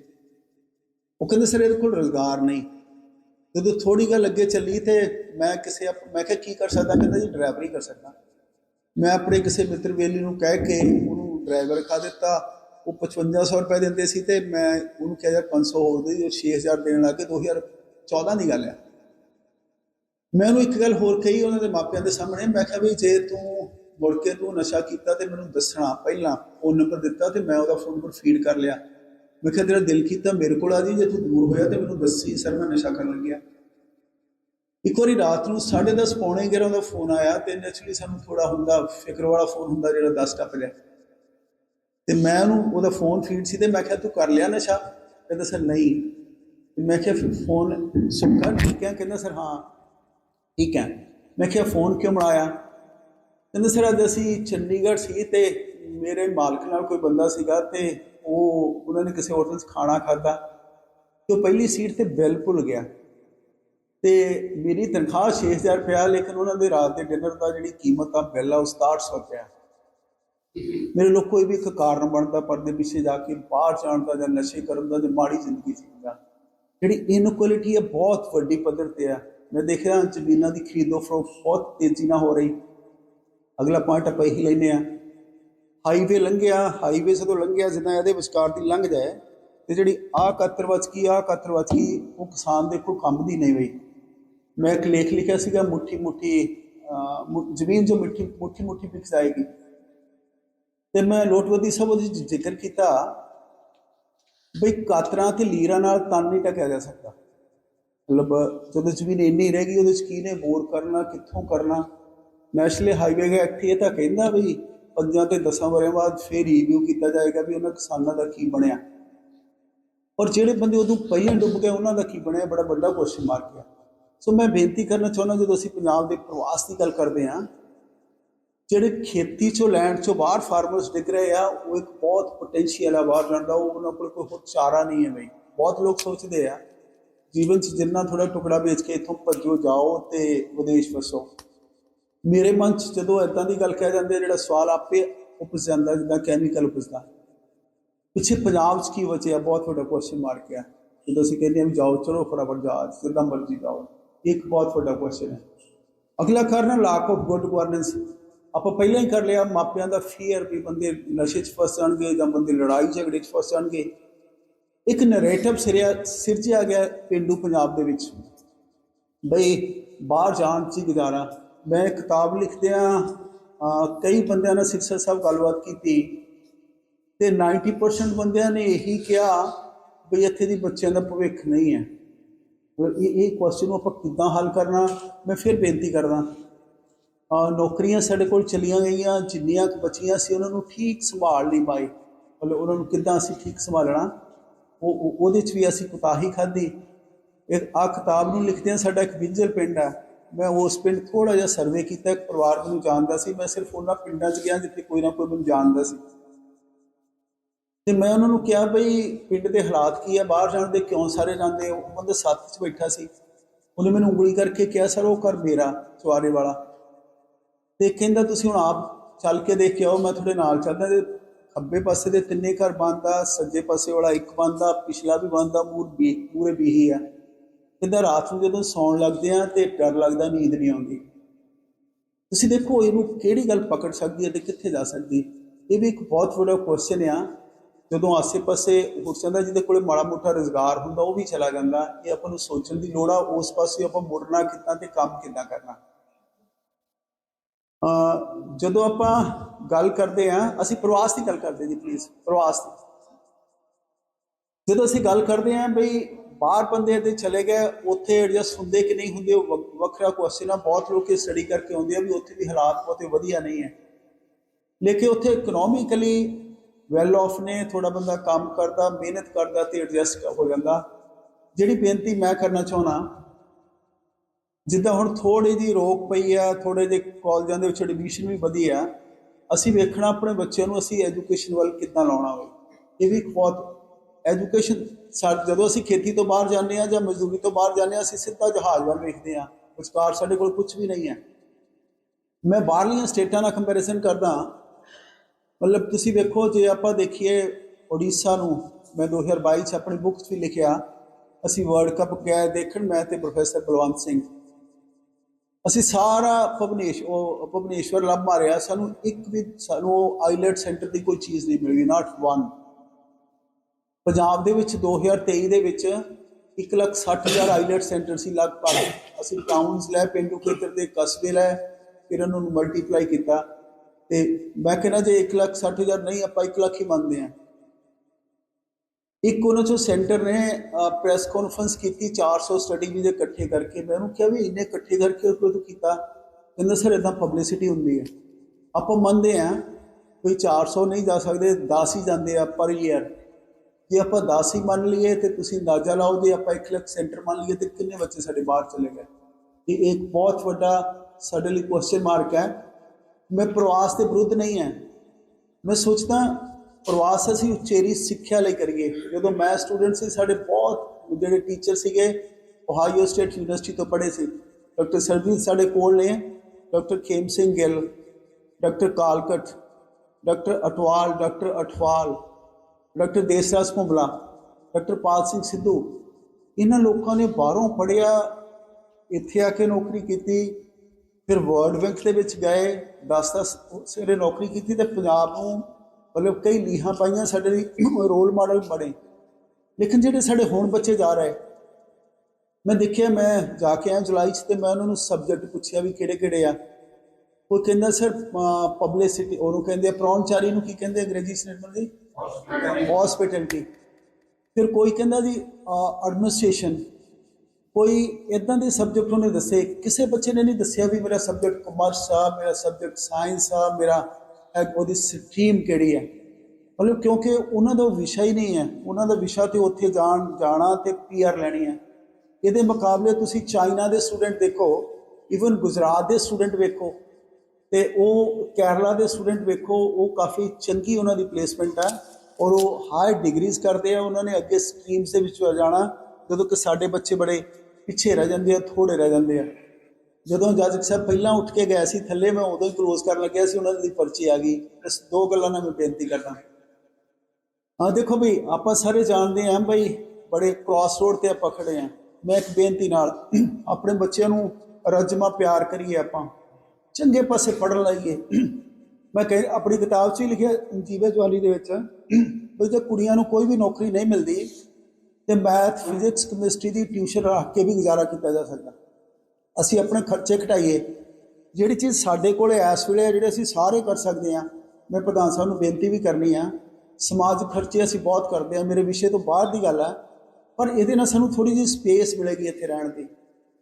ਉਹ ਕਹਿੰਦੇ, ਸਰ, ਇਹਦੇ ਕੋਲ ਰੋਜ਼ਗਾਰ ਨਹੀਂ। ਜਦੋਂ ਥੋੜੀ ਗੱਲ ਅੱਗੇ ਚੱਲੀ ਤੇ ਮੈਂ ਕਿਸੇ ਆਪ- ਮੈਂ ਕਿਹਾ, ਕੀ ਕਰ ਸਕਦਾ? ਕਹਿੰਦਾ, ਜੀ, ਡਰਾਈਵਰੀ ਕਰ ਸਕਦਾ। ਮੈਂ ਆਪਣੇ ਕਿਸੇ ਮਿੱਤਰ ਵੇਲੀ ਨੂੰ ਕਹਿ ਕੇ ਉਹਨੂੰ ਡਰਾਈਵਰ ਖਾ ਦਿੱਤਾ। ਉਹ 5500 ਰੁਪਏ ਦਿੰਦੇ ਸੀ ਤੇ ਮੈਂ ਉਹਨੂੰ ਕਿਹਾ, ਯਾਰ 500 ਹੋਰ ਦੇ ਉਹ 6000 ਦੇਣ ਲੱਗੇ 2014 ਦੀ ਗੱਲ ਹੈ ਮੈਂ ਉਹਨੂੰ ਇੱਕ ਗੱਲ ਹੋਰ ਕਹੀ ਉਹਨਾਂ ਦੇ ਮਾਪਿਆਂ ਦੇ ਸਾਹਮਣੇ, ਮੈਂ ਕਿਹਾ ਵੀ ਜੇ ਤੂੰ ਮੁੜ ਕੇ ਤੂੰ ਨਸ਼ਾ ਕੀਤਾ ਤੇ ਮੈਨੂੰ ਦੱਸਣਾ ਪਹਿਲਾਂ ਫੋਨ ਨੰਬਰ ਦਿੱਤਾ ਤੇ ਮੈਂ ਉਹਦਾ ਫੋਨ ਨੰਬਰ ਫੀਡ ਕਰ ਲਿਆ। ਮੈਂ ਕਿਹਾ ਤੇਰਾ ਦਿਲ ਕੀਤਾ ਮੇਰੇ ਕੋਲ ਆ ਜੀ, ਜੇ ਤੂੰ ਦੂਰ ਹੋਇਆ ਤੇ ਮੈਨੂੰ ਦੱਸੀ, ਸਰ ਮੈਂ ਨਸ਼ਾ ਕਰਨ ਲੱਗਿਆ। ਇੱਕ ਵਾਰੀ ਰਾਤ ਨੂੰ 10:30 ਪੌਣੇ 11 ਦਾ ਫੋਨ ਆਇਆ ਤੇ ਨੈਚੁਰਲੀ ਸਾਨੂੰ ਥੋੜਾ ਹੁੰਦਾ, ਫਿਕਰ ਵਾਲਾ ਫੋਨ ਹੁੰਦਾ ਜਿਹੜਾ 10 ਟੱਪ ਲਿਆ ਤੇ ਮੈਂ ਉਹਨੂੰ, ਉਹਦਾ ਫੋਨ ਫੀਡ ਸੀ ਤੇ ਮੈਂ ਕਿਹਾ, ਤੂੰ ਕਰ ਲਿਆ ਨਸ਼ਾ? ਕਹਿੰਦਾ, ਸਰ ਨਹੀਂ। ਮੈਂ ਕਿਹਾ ਫੋਨ ਸੁੱਕਾ ਠੀਕ ਹੈ? ਕਹਿੰਦਾ, ਸਰ ਹਾਂ। ਠੀਕ ਹੈ। ਮੈਂ ਕਿਹਾ ਫੋਨ ਕਿਉਂ ਬਣਾਇਆ? ਕਹਿੰਦਾ, ਸਰ, ਅੱਜ ਅਸੀਂ ਚੰਡੀਗੜ੍ਹ ਸੀ ਤੇ ਮੇਰੇ ਮਾਲਕ ਨਾਲ ਕੋਈ ਬੰਦਾ ਸੀਗਾ ਤੇ ਉਹ, ਉਹਨਾਂ ਨੇ ਕਿਸੇ ਹੋਟਲ 'ਚ ਖਾਣਾ ਖਾਦਾ ਤੇ ਉਹ ਪਹਿਲੀ ਸੀਟ ਤੇ ਬਿੱਲ ਭੁੱਲ ਗਿਆ। ਤੇ ਮੇਰੀ ਤਨਖਾਹ 6000 ਰੁਪਇਆ, ਲੇਕਿਨ ਉਹਨਾਂ ਦੇ ਰਾਤ ਦੇ ਡਿਨਰ ਦਾ ਜਿਹੜੀ ਕੀਮਤ ਆ ਬਿੱਲ ਆ, ਉਹ 6700 ਰੁਪਇਆ। ਮੇਰੇ ਲੋਕ ਕੋਈ ਵੀ ਇੱਕ ਕਾਰਨ ਬਣਦਾ, ਪਰਦੇ ਪਿੱਛੇ ਜਾ ਕੇ ਬਾਹਰ ਜਾਣ ਦਾ ਜਾਂ ਨਸ਼ੇ ਕਰਨ ਦਾ ਜਾਂ ਮਾੜੀ ਜ਼ਿੰਦਗੀ ਜੀਣ ਦਾ। ਜਿਹੜੀ ਇਨਕੁਐਲਿਟੀ ਹੈ ਬਹੁਤ ਵੱਡੀ ਪੱਧਰ ਤੇ ਆ। ਮੈਂ ਦੇਖ ਰਿਹਾ ਜ਼ਮੀਨਾਂ ਦੀ ਖਰੀਦੋ ਫਰੋਖਤ ਬਹੁਤ ਤੇਜ਼ੀ ਨਾਲ ਹੋ ਰਹੀ। ਅਗਲਾ ਪੁਆਇੰਟ ਆਪਾਂ ਇਹੀ ਲੈਨੇ ਆ ਹਾਈਵੇ ਲੰਘਿਆ ਹਾਈਵੇ ਜਦੋਂ ਲੰਘਿਆ, ਜਿੱਦਾਂ ਇਹਦੇ ਵਿਚਕਾਰ ਦੀ ਲੰਘ ਜਾਏ, ਤੇ ਜਿਹੜੀ ਆ ਕਤਰਵਚ ਗਈ ਆ ਕਤਰਵਚ ਕੀ ਉਹ ਕਿਸਾਨ ਦੇ ਕੋਲ ਕੰਮ ਦੀ ਨਹੀਂ ਹੋਈ। ਮੈਂ ਇੱਕ ਲੇਖ ਲਿਖਿਆ ਸੀਗਾ, ਮੁੱਠੀ ਮੁੱਠੀ ਮੁ- ਜ਼ਮੀਨ ਜੋ ਮਿੱਠੀ, ਮੁੱਠੀ ਮੁੱਠੀ ਵਿਕ ਜਾਏਗੀ। ਤੇ ਮੈਂ ਲੋਟਵਦੀ ਸਭ ਉਹਦੇ 'ਚ ਜ਼ਿਕਰ ਕੀਤਾ, ਬਈ ਕਾਤਰਾਂ ਤੇ ਲੀਰਾਂ ਨਾਲ ਤਨ ਨਹੀਂ ਟਕਿਆ ਜਾ ਸਕਦਾ। ਮਤਲਬ ਜਦੋਂ ਜ਼ਮੀਨ ਇੰਨੀ ਰਹਿ ਗਈ, ਉਹਦੇ 'ਚ ਕੀ ਨੇ? ਬੋਰ ਕਰਨਾ, ਕਿੱਥੋਂ ਕਰਨਾ? ਨੈਸ਼ਨਲ ਹਾਈਵੇ ਐਕਟ ਇਹ ਤਾਂ ਕਹਿੰਦਾ ਵੀ ਪੰਜਾਂ ਤੇ 10 ਵਰਿਆਂ ਬਾਅਦ ਫੇਰ ਰਿਵਿਊ ਕੀਤਾ ਜਾਏਗਾ ਵੀ ਉਹਨਾਂ ਕਿਸਾਨਾਂ ਦਾ ਕੀ ਬਣਿਆ। ਔਰ ਜਿਹੜੇ ਬੰਦੇ ਉਦੋਂ ਪਹਿਲਾਂ ਡੁੱਬ ਗਏ, ਉਹਨਾਂ ਦਾ ਕੀ ਬਣਿਆ? ਬੜਾ ਵੱਡਾ ਕੁਐਸਚਨ ਮਾਰਕ ਹੈ ਸੋ ਮੈਂ ਬੇਨਤੀ ਕਰਨਾ ਚਾਹੁੰਦਾ, ਜਦੋਂ ਅਸੀਂ ਪੰਜਾਬ ਦੇ ਪ੍ਰਵਾਸ ਦੀ ਗੱਲ ਕਰਦੇ ਹਾਂ, ਜਿਹੜੇ ਖੇਤੀ ਚੋਂ ਲੈਂਡ ਚੋਂ ਬਾਹਰ ਫਾਰਮਰਸ ਡਿੱਗ ਰਹੇ ਆ, ਉਹ ਇੱਕ ਬਹੁਤ ਪੋਟੈਂਸ਼ੀਅਲ ਆ ਬਾਹਰ ਜਾਣ ਦਾ, ਉਹ ਉਹਨਾਂ ਕੋਲ ਕੋਈ ਹੋਰ ਚਾਰਾ ਨਹੀਂ ਹੈ ਬਈ। ਬਹੁਤ ਲੋਕ ਸੋਚਦੇ ਆ ਜੀਵਨ 'ਚ ਜਿੰਨਾ ਥੋੜਾ ਟੁਕੜਾ ਵੇਚ ਕੇ ਇੱਥੋਂ ਭੱਜੋ ਜਾਓ ਤੇ ਵਿਦੇਸ਼ ਵਸੋ। ਮੇਰੇ ਮਨ 'ਚ ਜਦੋਂ ਇਦਾਂ ਦੀ ਗੱਲ ਕਹਿ ਜਾਂਦੇ ਜਿਹੜਾ ਸਵਾਲ ਆਪੇ ਉਪਜ ਜਾਂਦਾ, ਜਿੱਦਾਂ ਕੈਮੀਕਲ ਉਪਜਦਾ। ਪਿੱਛੇ ਪੰਜਾਬ 'ਚ ਕੀ ਬਚਿਆ? ਬਹੁਤ ਵੱਡਾ ਕੁਐਸਚਨ ਮਾਰਕ ਹੈ ਜਦੋਂ ਅਸੀਂ ਕਹਿੰਦੇ ਹਾਂ ਵੀ ਜਾਓ, ਚਲੋ ਫਟਾਫਟ ਜਾ ਜਿੱਦਾਂ ਮਰਜ਼ੀ ਜਾਓ। ਇੱਕ ਬਹੁਤ ਵੱਡਾ ਕੁਐਸਚਨ ਹੈ ਅਗਲਾ ਕਾਰਨ ਲਾਕ ਆਫ ਗੁੱਡ ਗਵਰਨੈਂਸ ਆਪਾਂ ਪਹਿਲਾਂ ਹੀ ਕਰ ਲਿਆ, ਮਾਪਿਆਂ ਦਾ ਫੀਅਰ ਵੀ ਬੰਦੇ ਨਸ਼ੇ 'ਚ ਫਸ ਜਾਣਗੇ ਜਾਂ ਬੰਦੇ ਲੜਾਈ ਝਗੜੇ 'ਚ ਫਸ ਜਾਣਗੇ। ਇੱਕ ਨੈਰੇਟਿਵ ਸਿਰਿਆ ਸਿਰਜਿਆ ਗਿਆ ਪਿੰਡੂ ਪੰਜਾਬ ਦੇ ਵਿੱਚ। ਬਈ ਬਾਹਰ ਜਾਣ 'ਚ ਹੀ ਗੁਜ਼ਾਰਾ। ਮੈਂ ਕਿਤਾਬ ਲਿਖਦਿਆਂ ਕਈ ਬੰਦਿਆਂ ਨਾਲ ਸਿਰਸਾ ਸਾਹਿਬ ਗੱਲਬਾਤ ਕੀਤੀ ਤੇ 90% ਬੰਦਿਆਂ ਨੇ ਇਹੀ ਕਿਹਾ ਵੀ ਇੱਥੇ ਦੀ ਬੱਚਿਆਂ ਦਾ ਭਵਿੱਖ ਨਹੀਂ ਹੈ। ਇਹ ਇਹ ਕੁਐਸਚਨ ਨੂੰ ਆਪਾਂ ਕਿੱਦਾਂ ਹੱਲ ਕਰਨਾ, ਮੈਂ ਫਿਰ ਬੇਨਤੀ ਕਰਦਾ। ਆ ਨੌਕਰੀਆਂ ਸਾਡੇ ਕੋਲ ਚਲੀਆਂ ਗਈਆਂ, ਜਿੰਨੀਆਂ ਬੱਚੀਆਂ ਸੀ ਉਹਨਾਂ ਨੂੰ ਠੀਕ ਸੰਭਾਲ ਨਹੀਂ ਪਾਈ ਮਤਲਬ ਉਹਨਾਂ ਨੂੰ ਕਿੱਦਾਂ ਅਸੀਂ ਠੀਕ ਸੰਭਾਲਣਾ ਉਹ ਉਹਦੇ 'ਚ ਵੀ ਅਸੀਂ ਕੁਤਾਹੀ ਖਾਧੀ। ਇੱਕ ਆ ਕਿਤਾਬ ਨੂੰ ਲਿਖਦਿਆਂ ਸਾਡਾ ਇੱਕ ਵਿੰਜਲ ਪਿੰਡ ਹੈ। ਮੈਂ ਉਸ ਪਿੰਡ ਥੋੜਾ ਜਿਹਾ ਸਰਵੇ ਕੀਤਾ, ਇੱਕ ਪਰਿਵਾਰ ਮੈਨੂੰ ਜਾਣਦਾ ਸੀ। ਮੈਂ ਸਿਰਫ ਉਹਨਾਂ ਪਿੰਡਾਂ 'ਚ ਗਿਆ ਜਿੱਥੇ ਕੋਈ ਨਾ ਕੋਈ ਮੈਨੂੰ ਜਾਣਦਾ ਸੀ। ਤੇ ਮੈਂ ਉਹਨਾਂ ਨੂੰ ਕਿਹਾ ਬਈ, ਪਿੰਡ ਦੇ ਹਾਲਾਤ ਕੀ ਆ? ਬਾਹਰ ਜਾਣ ਦੇ ਕਿਉਂ ਸਾਰੇ ਜਾਂਦੇ ਆ? ਉਹ ਬੰਦਾ ਸੱਤ 'ਚ ਬੈਠਾ ਸੀ। ਉਹਨੇ ਮੈਨੂੰ ਉਂਗਲੀ ਕਰਕੇ ਕਿਹਾ, ਸਰ, ਉਹ ਘਰ ਮੇਰਾ ਚੁਆਰੇ ਵਾਲਾ। ਤੇ ਕਹਿੰਦਾ, ਤੁਸੀਂ ਹੁਣ ਆਪ ਚੱਲ ਕੇ ਦੇਖ ਕੇ ਆਓ ਮੈਂ ਤੁਹਾਡੇ ਨਾਲ ਚੱਲਦਾ ਤੇ ਖੱਬੇ ਪਾਸੇ ਦੇ ਤਿੰਨੇ ਘਰ ਬੰਦਾ ਸੱਜੇ ਪਾਸੇ ਵਾਲਾ ਇੱਕ ਬੰਦਾ ਪਿਛਲਾ ਵੀ ਬੰਦਾ ਮੂਰ ਵੀ ਪੂਰੇ ਬੀਹੀ ਆ। ਕਹਿੰਦਾ ਰਾਤ ਨੂੰ ਜਦੋਂ ਸੌਣ ਲੱਗਦੇ ਆ ਤੇ ਡਰ ਲੱਗਦਾ ਨੀਂਦ ਨਹੀਂ ਆਉਂਦੀ। ਤੁਸੀਂ ਦੇਖੋ, ਇਹਨੂੰ ਕਿਹੜੀ ਗੱਲ ਪਕੜ ਸਕਦੀ ਹੈ ਤੇ ਕਿੱਥੇ ਜਾ ਸਕਦੀ? ਇਹ ਵੀ ਇੱਕ ਬਹੁਤ ਵੱਡਾ ਕੁਐਸਚਨ ਆ। ਜਦੋਂ ਆਸੇ-ਪਾਸੇ ਹੋ ਦਾ ਜਿਹਦੇ ਕੋਲੇ ਮਾੜਾ ਮੋਟਾ ਰੋਜ਼ਗਾਰ ਹੁੰਦਾ, ਉਹ ਵੀ ਚਲਾ ਜਾਂਦਾ। ਇਹ ਆਪਾਂ ਨੂੰ ਸੋਚਣ ਦੀ ਲੋੜ ਆ, ਉਸ ਪਾਸੇ ਆਪਾਂ ਮੁੜਨਾ ਕਿੱਦਾਂ ਤੇ ਕੰਮ ਕਿੱਦਾਂ ਕਰਨਾ। ਜਦੋਂ ਆਪਾਂ ਗੱਲ ਕਰਦੇ ਆ ਅਸੀਂ ਪ੍ਰਵਾਸ ਦੀ ਗੱਲ ਕਰਦੇ ਜੀ ਪਲੀਜ਼ ਪ੍ਰਵਾਸ ਦੀ। ਜਦੋਂ ਅਸੀਂ ਗੱਲ ਕਰਦੇ ਆ ਬਈ ਬਾਹਰ ਬੰਦੇ ਤੇ ਚਲੇ ਗਏ, ਉੱਥੇ ਐਡਜਸਟ ਹੁੰਦੇ ਕਿ ਨਹੀਂ ਹੁੰਦੇ, ਉਹ ਵ- ਵੱਖਰਾ ਕੁਐਸਚਨ ਆ ਬਹੁਤ ਲੋਕ ਸਟੱਡੀ ਕਰਕੇ ਆਉਂਦੇ ਆ ਵੀ ਉੱਥੇ ਵੀ ਹਾਲਾਤ ਬਹੁਤੇ ਵਧੀਆ ਨਹੀਂ ਹੈ। ਲੇਕਿਨ ਉੱਥੇ ਇਕਨੋਮਿਕਲੀ ਵੈਲ ਆਫ ਨੇ ਥੋੜਾ ਬੰਦਾ ਕੰਮ ਕਰਦਾ, ਮਿਹਨਤ ਕਰਦਾ ਤੇ ਐਡਜਸਟ ਹੋ ਜਾਂਦਾ। ਜਿਹੜੀ ਬੇਨਤੀ ਮੈਂ ਕਰਨਾ ਚਾਹੁੰਦਾ ਜਿੱਦਾਂ ਹੁਣ ਥੋੜੀ ਜੀ ਰੋਕ ਪਈ ਆ ਥੋੜੇ ਜਿਹੇ ਕਾਲਜਾਂ ਦੇ ਵਿੱਚ ਐਡਮਿਸ਼ਨ ਵੀ ਵਧੀ ਆ, ਅਸੀਂ ਵੇਖਣਾ ਆਪਣੇ ਬੱਚਿਆਂ ਨੂੰ ਅਸੀਂ ਐਜੂਕੇਸ਼ਨ ਵੱਲ ਕਿੱਦਾਂ ਲਾਉਣਾ ਹੋਵੇ ਇਹ ਵੀ ਬਹੁਤ ਐਜੂਕੇਸ਼ਨ ਜਦੋਂ ਅਸੀਂ ਖੇਤੀ ਤੋਂ ਬਾਹਰ ਜਾਂਦੇ ਆ ਜਾਂ ਮਜ਼ਦੂਰੀ ਤੋਂ ਬਾਹਰ ਜਾਂਦੇ ਆ ਅਸੀਂ ਸਿੱਧਾ ਜਹਾਜ਼ ਵੱਲ ਵੇਖਦੇ ਆ ਵਿਚਕਾਰ ਸਾਡੇ ਕੋਲ ਕੁਝ ਵੀ ਨਹੀਂ ਹੈ। ਮੈਂ ਬਾਹਰਲੀਆਂ ਸਟੇਟਾਂ ਨਾਲ ਕੰਪੈਰੀਜ਼ਨ ਕਰਦਾ ਮਤਲਬ ਤੁਸੀਂ ਵੇਖੋ, ਜੇ ਆਪਾਂ ਦੇਖੀਏ ਓਡੀਸ਼ਾ ਨੂੰ, ਮੈਂ 2022 ਚ ਆਪਣੀ ਬੁੱਕਸ ਵੀ ਲਿਖਿਆ। ਅਸੀਂ ਵਰਲਡ ਕੱਪ ਗਿਆ ਦੇਖਣ, ਮੈਂ ਤੇ ਪ੍ਰੋਫੈਸਰ ਬਲਵੰਤ ਸਿੰਘ। ਅਸੀਂ ਸਾਰਾ ਭਵਨੇਸ਼ ਉਹ ਭਵਨੇਸ਼ਵਰ ਲੱਭ ਮਾਰਿਆ। ਸਾਨੂੰ ਇੱਕ ਵੀ ਸਾਨੂੰ ਆਈਲੈਟ ਸੈਂਟਰ ਦੀ ਕੋਈ ਚੀਜ਼ ਨਹੀਂ ਮਿਲੀ ਨਾਟ ਵਨ ਪੰਜਾਬ ਦੇ ਵਿੱਚ 2023 ਦੇ ਵਿੱਚ 160000 ਆਈਲੈਟ ਸੈਂਟਰ ਸੀ ਲਗਭਗ। ਅਸੀਂ ਟਾਊਨਸ ਲੈ, ਪਿੰਡੂ ਖੇਤਰ ਦੇ ਕਸਬੇ ਲੈ, ਫਿਰ ਉਹਨਾਂ ਨੂੰ ਮਲਟੀਪਲਾਈ ਕੀਤਾ। ਤੇ ਮੈਂ ਕਹਿੰਦਾ ਜੇ 160000 ਨਹੀਂ, ਆਪਾਂ 1 ਲੱਖ ਹੀ ਮੰਨਦੇ ਆ ਇੱਕ ਉਹਨਾਂ ਚੋਂ ਸੈਂਟਰ ਨੇ ਪ੍ਰੈਸ ਕਾਨਫਰੰਸ ਕੀਤੀ 400 ਸਟੱਡੀ ਵੀਜ਼ੇ ਇਕੱਠੇ ਕਰਕੇ। ਮੈਂ ਉਹਨੂੰ ਕਿਹਾ ਵੀ ਇੰਨੇ ਇਕੱਠੇ ਕਰਕੇ ਉਹ ਕਿਉਂ ਕੀਤਾ? ਕਹਿੰਦਾ, ਸਰ ਇਦਾਂ ਪਬਲਿਸਿਟੀ ਹੁੰਦੀ ਹੈ। ਆਪਾਂ ਮੰਨਦੇ ਆ ਕੋਈ 400 ਨਹੀਂ ਜਾ ਸਕਦੇ 10 ਹੀ ਜਾਂਦੇ ਆ ਪਰ ਈਅਰ ਜੇ ਆਪਾਂ 10 ਹੀ ਮੰਨ ਲਈਏ ਤੇ ਤੁਸੀਂ ਅੰਦਾਜ਼ਾ ਲਾਓ ਜੇ ਆਪਾਂ 1 ਲੱਖ ਸੈਂਟਰ ਮੰਨ ਲਈਏ ਤੇ ਕਿੰਨੇ ਬੱਚੇ ਸਾਡੇ ਬਾਹਰ ਚਲੇ ਗਏ? ਇਹ ਇੱਕ ਬਹੁਤ ਵੱਡਾ ਸਾਡੇ ਲਈ ਕੁਐਸਚਨ ਮਾਰਕ ਹੈ। ਮੈਂ ਪ੍ਰਵਾਸ ਦੇ ਵਿਰੁੱਧ ਨਹੀਂ ਹੈ। ਮੈਂ ਸੋਚਦਾ ਪ੍ਰਵਾਸ ਅਸੀਂ ਉਚੇਰੀ ਸਿੱਖਿਆ ਲਈ ਕਰੀਏ। ਜਦੋਂ ਮੈਂ ਸਟੂਡੈਂਟ ਸੀ, ਸਾਡੇ ਬਹੁਤ ਜਿਹੜੇ ਟੀਚਰ ਸੀਗੇ, ਓਹਾਈਓ ਸਟੇਟ ਯੂਨੀਵਰਸਿਟੀ ਤੋਂ ਪੜ੍ਹੇ ਸੀ। ਡਾਕਟਰ ਸਰਜੀਤ ਸਾਡੇ ਕੋਲ ਨੇ, doctor Khem Singh Gill, doctor Kalkat, doctor Atwal, doctor Athwal, doctor Desraj Kumbla doctor Pal Singh Sidhu. ਇਹਨਾਂ ਲੋਕਾਂ ਨੇ ਬਾਹਰੋਂ ਪੜ੍ਹਿਆ, ਇੱਥੇ ਆ ਕੇ ਨੌਕਰੀ ਕੀਤੀ, ਫਿਰ ਵਰਲਡ ਬੈਂਕ ਦੇ ਵਿੱਚ ਗਏ 10-10 ਸਵੇਰੇ ਨੌਕਰੀ ਕੀਤੀ ਤੇ ਪੰਜਾਬ ਨੂੰ ਮਤਲਬ ਕਈ ਲੀਹਾਂ ਪਾਈਆਂ ਸਾਡੇ ਲਈ ਰੋਲ ਮਾਡਲ ਬਣੇ। ਲੇਕਿਨ ਜਿਹੜੇ ਸਾਡੇ ਹੁਣ ਬੱਚੇ ਜਾ ਰਹੇ ਮੈਂ ਦੇਖਿਆ ਮੈਂ ਜਾ ਕੇ ਆਇਆ ਜੁਲਾਈ 'ਚ ਤੇ ਮੈਂ ਉਹਨਾਂ ਨੂੰ ਸਬਜੈਕਟ ਪੁੱਛਿਆ ਵੀ ਕਿਹੜੇ ਕਿਹੜੇ ਆ। ਕੋਈ ਕਹਿੰਦਾ ਸਰ ਪਬਲਿਸਿਟੀ ਉਹਨੂੰ ਕਹਿੰਦੇ ਆ ਪ੍ਰੌਣਚਾਰੀ ਨੂੰ ਕੀ ਕਹਿੰਦੇ ਅੰਗਰੇਜ਼ੀ ਸਟੇਟਮੈਂਟ ਦੀ ਹਸਪਿਟੈਲਿਟੀ ਫਿਰ ਕੋਈ ਕਹਿੰਦਾ ਜੀ ਐਡਮਿਨਿਸਟ੍ਰੇਸ਼ਨ ਕੋਈ ਇਦਾਂ ਦੇ ਸਬਜੈਕਟ ਉਹਨੇ ਦੱਸੇ। ਕਿਸੇ ਬੱਚੇ ਨੇ ਨਹੀਂ ਦੱਸਿਆ ਵੀ ਮੇਰਾ ਸਬਜੈਕਟ ਕਮਰਸ ਆ ਮੇਰਾ ਸਬਜੈਕਟ ਸਾਇੰਸ ਆ ਮੇਰਾ ਉਹਦੀ ਸਟਰੀਮ ਕਿਹੜੀ ਹੈ? ਮਤਲਬ ਕਿਉਂਕਿ ਉਹਨਾਂ ਦਾ ਉਹ ਵਿਸ਼ਾ ਹੀ ਨਹੀਂ ਹੈ। ਉਹਨਾਂ ਦਾ ਵਿਸ਼ਾ ਤੇ ਉੱਥੇ ਜਾਣ, ਜਾਣਾ ਤੇ ਪੀਆਰ ਲੈਣੀ ਹੈ। ਇਹਦੇ ਮੁਕਾਬਲੇ ਤੁਸੀਂ ਚਾਈਨਾ ਦੇ ਸਟੂਡੈਂਟ ਦੇਖੋ ਇਵਨ ਗੁਜਰਾਤ ਦੇ ਸਟੂਡੈਂਟ ਵੇਖੋ ਤੇ ਉਹ ਕੇਰਲਾ ਦੇ ਸਟੂਡੈਂਟ ਵੇਖੋ, ਉਹ ਕਾਫੀ ਚੰਗੀ ਉਹਨਾਂ ਦੀ ਪਲੇਸਮੈਂਟ ਆ ਔਰ ਉਹ ਹਾਈ ਡਿਗਰੀਜ਼ ਕਰਦੇ ਆ। ਉਹਨਾਂ ਨੇ ਅੱਗੇ ਸਟਰੀਮਸ ਦੇ ਵਿੱਚ ਜਾਣਾ। ਜਦੋਂ ਕਿ ਸਾਡੇ ਬੱਚੇ ਬੜੇ ਪਿੱਛੇ ਰਹਿ ਜਾਂਦੇ ਆ ਥੋੜੇ ਰਹਿ ਜਾਂਦੇ ਆ। ਜਦੋਂ ਜੱਜ ਸਾਹਿਬ ਪਹਿਲਾਂ ਉੱਠ ਕੇ ਗਏ ਸੀ, ਥੱਲੇ ਮੈਂ ਉਦੋਂ ਹੀ ਕਲੋਜ਼ ਕਰਨ ਲੱਗਿਆ ਸੀ, ਉਹਨਾਂ ਦੀ ਪਰਚੀ ਆ ਗਈ। ਇਸ ਦੋ ਗੱਲਾਂ ਨਾਲ ਮੈਂ ਬੇਨਤੀ ਕਰਦਾ। ਹਾਂ, ਦੇਖੋ ਵੀ ਆਪਾਂ ਸਾਰੇ ਜਾਣਦੇ ਆਂ ਬਈ, ਬੜੇ ਕ੍ਰਾਸ ਰੋਡ ਤੇ ਆਪਾਂ ਖੜੇ ਆਂ ਮੈਂ ਇੱਕ ਬੇਨਤੀ ਨਾਲ ਆਪਣੇ ਬੱਚਿਆਂ ਨੂੰ ਰਜਮਾ ਪਿਆਰ ਕਰੀਏ ਆਪਾਂ। ਚੰਗੇ ਪਾਸੇ ਪੜਨ ਲਾਈਏ। ਮੈਂ ਕਹੇ, ਆਪਣੀ ਕਿਤਾਬ 'ਚ ਹੀ ਲਿਖਿਆ ਜੀਵੇ ਜਵਾਲੀ ਦੇ ਵਿੱਚ ਵੀ ਜੇ ਕੁੜੀਆਂ ਨੂੰ ਕੋਈ ਵੀ ਨੌਕਰੀ ਨਹੀਂ ਮਿਲਦੀ, ਤੇ ਮੈਥ, ਫਿਜ਼ਿਕਸ, ਕੈਮਿਸਟਰੀ ਦੀ ਟਿਊਸ਼ਨ ਰੱਖ ਕੇ ਵੀ ਗੁਜ਼ਾਰਾ ਕੀਤਾ ਜਾ ਸਕਦਾ। ਅਸੀਂ ਆਪਣੇ ਖਰਚੇ ਘਟਾਈਏ। ਜਿਹੜੀ ਚੀਜ਼ ਸਾਡੇ ਕੋਲੇ ਇਸ ਵੇਲੇ ਜਿਹੜੇ ਅਸੀਂ ਸਾਰੇ ਕਰ ਸਕਦੇ ਆ, ਮੈਂ ਪ੍ਰਧਾਨ ਸਾਹਿਬ ਨੂੰ ਬੇਨਤੀ ਵੀ ਕਰਨੀ ਆ, ਸਮਾਜ ਖਰਚੇ ਅਸੀਂ ਬਹੁਤ ਕਰਦੇ ਆ, ਮੇਰੇ ਵਿਸ਼ੇ ਤੋਂ ਬਾਹਰ ਦੀ ਗੱਲ ਆ, ਪਰ ਇਹਦੇ ਨਾਲ ਸਾਨੂੰ ਥੋੜੀ ਜਿਹੀ ਸਪੇਸ ਮਿਲੇਗੀ ਇੱਥੇ ਰਹਿਣ ਦੀ।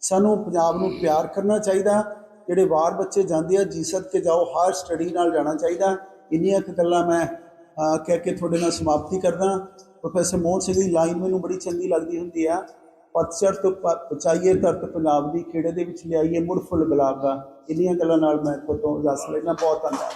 ਸਾਨੂੰ ਪੰਜਾਬ ਨੂੰ ਪਿਆਰ ਕਰਨਾ ਚਾਹੀਦਾ, ਜਿਹੜੇ ਬਾਹਰ ਬੱਚੇ ਜਾਂਦੇ ਆ, ਜੀ ਕੇ ਜਾਓ, ਹਰ ਸਟੱਡੀ ਨਾਲ ਜਾਣਾ ਚਾਹੀਦਾ। ਇੰਨੀਆਂ ਕੁ ਗੱਲਾਂ ਮੈਂ ਕਹਿ ਕੇ ਤੁਹਾਡੇ ਨਾਲ ਸਮਾਪਤੀ ਕਰਦਾ। ਪ੍ਰੋਫੈਸਰ ਮੋਹਨ ਸਿੰਘ ਦੀ ਲਾਈਨ ਮੈਨੂੰ ਬੜੀ ਚੰਗੀ ਲੱਗਦੀ ਹੁੰਦੀ ਆ। ਪਤਝੜ ਤੋਂ ਪਚਾਈਏ ਧਰਤ ਪੰਜਾਬ ਦੀ ਖੇੜੇ ਦੇ ਵਿੱਚ ਲਿਆਈਏ ਮੁੜ ਫੁੱਲ ਗੁਲਾਬ ਦਾ। ਇੰਨੀਆਂ ਗੱਲਾਂ ਨਾਲ ਮੈਂ ਤੋਂ ਦੱਸ ਲੈਣਾ ਬਹੁਤ ਧੰਨਵਾਦ।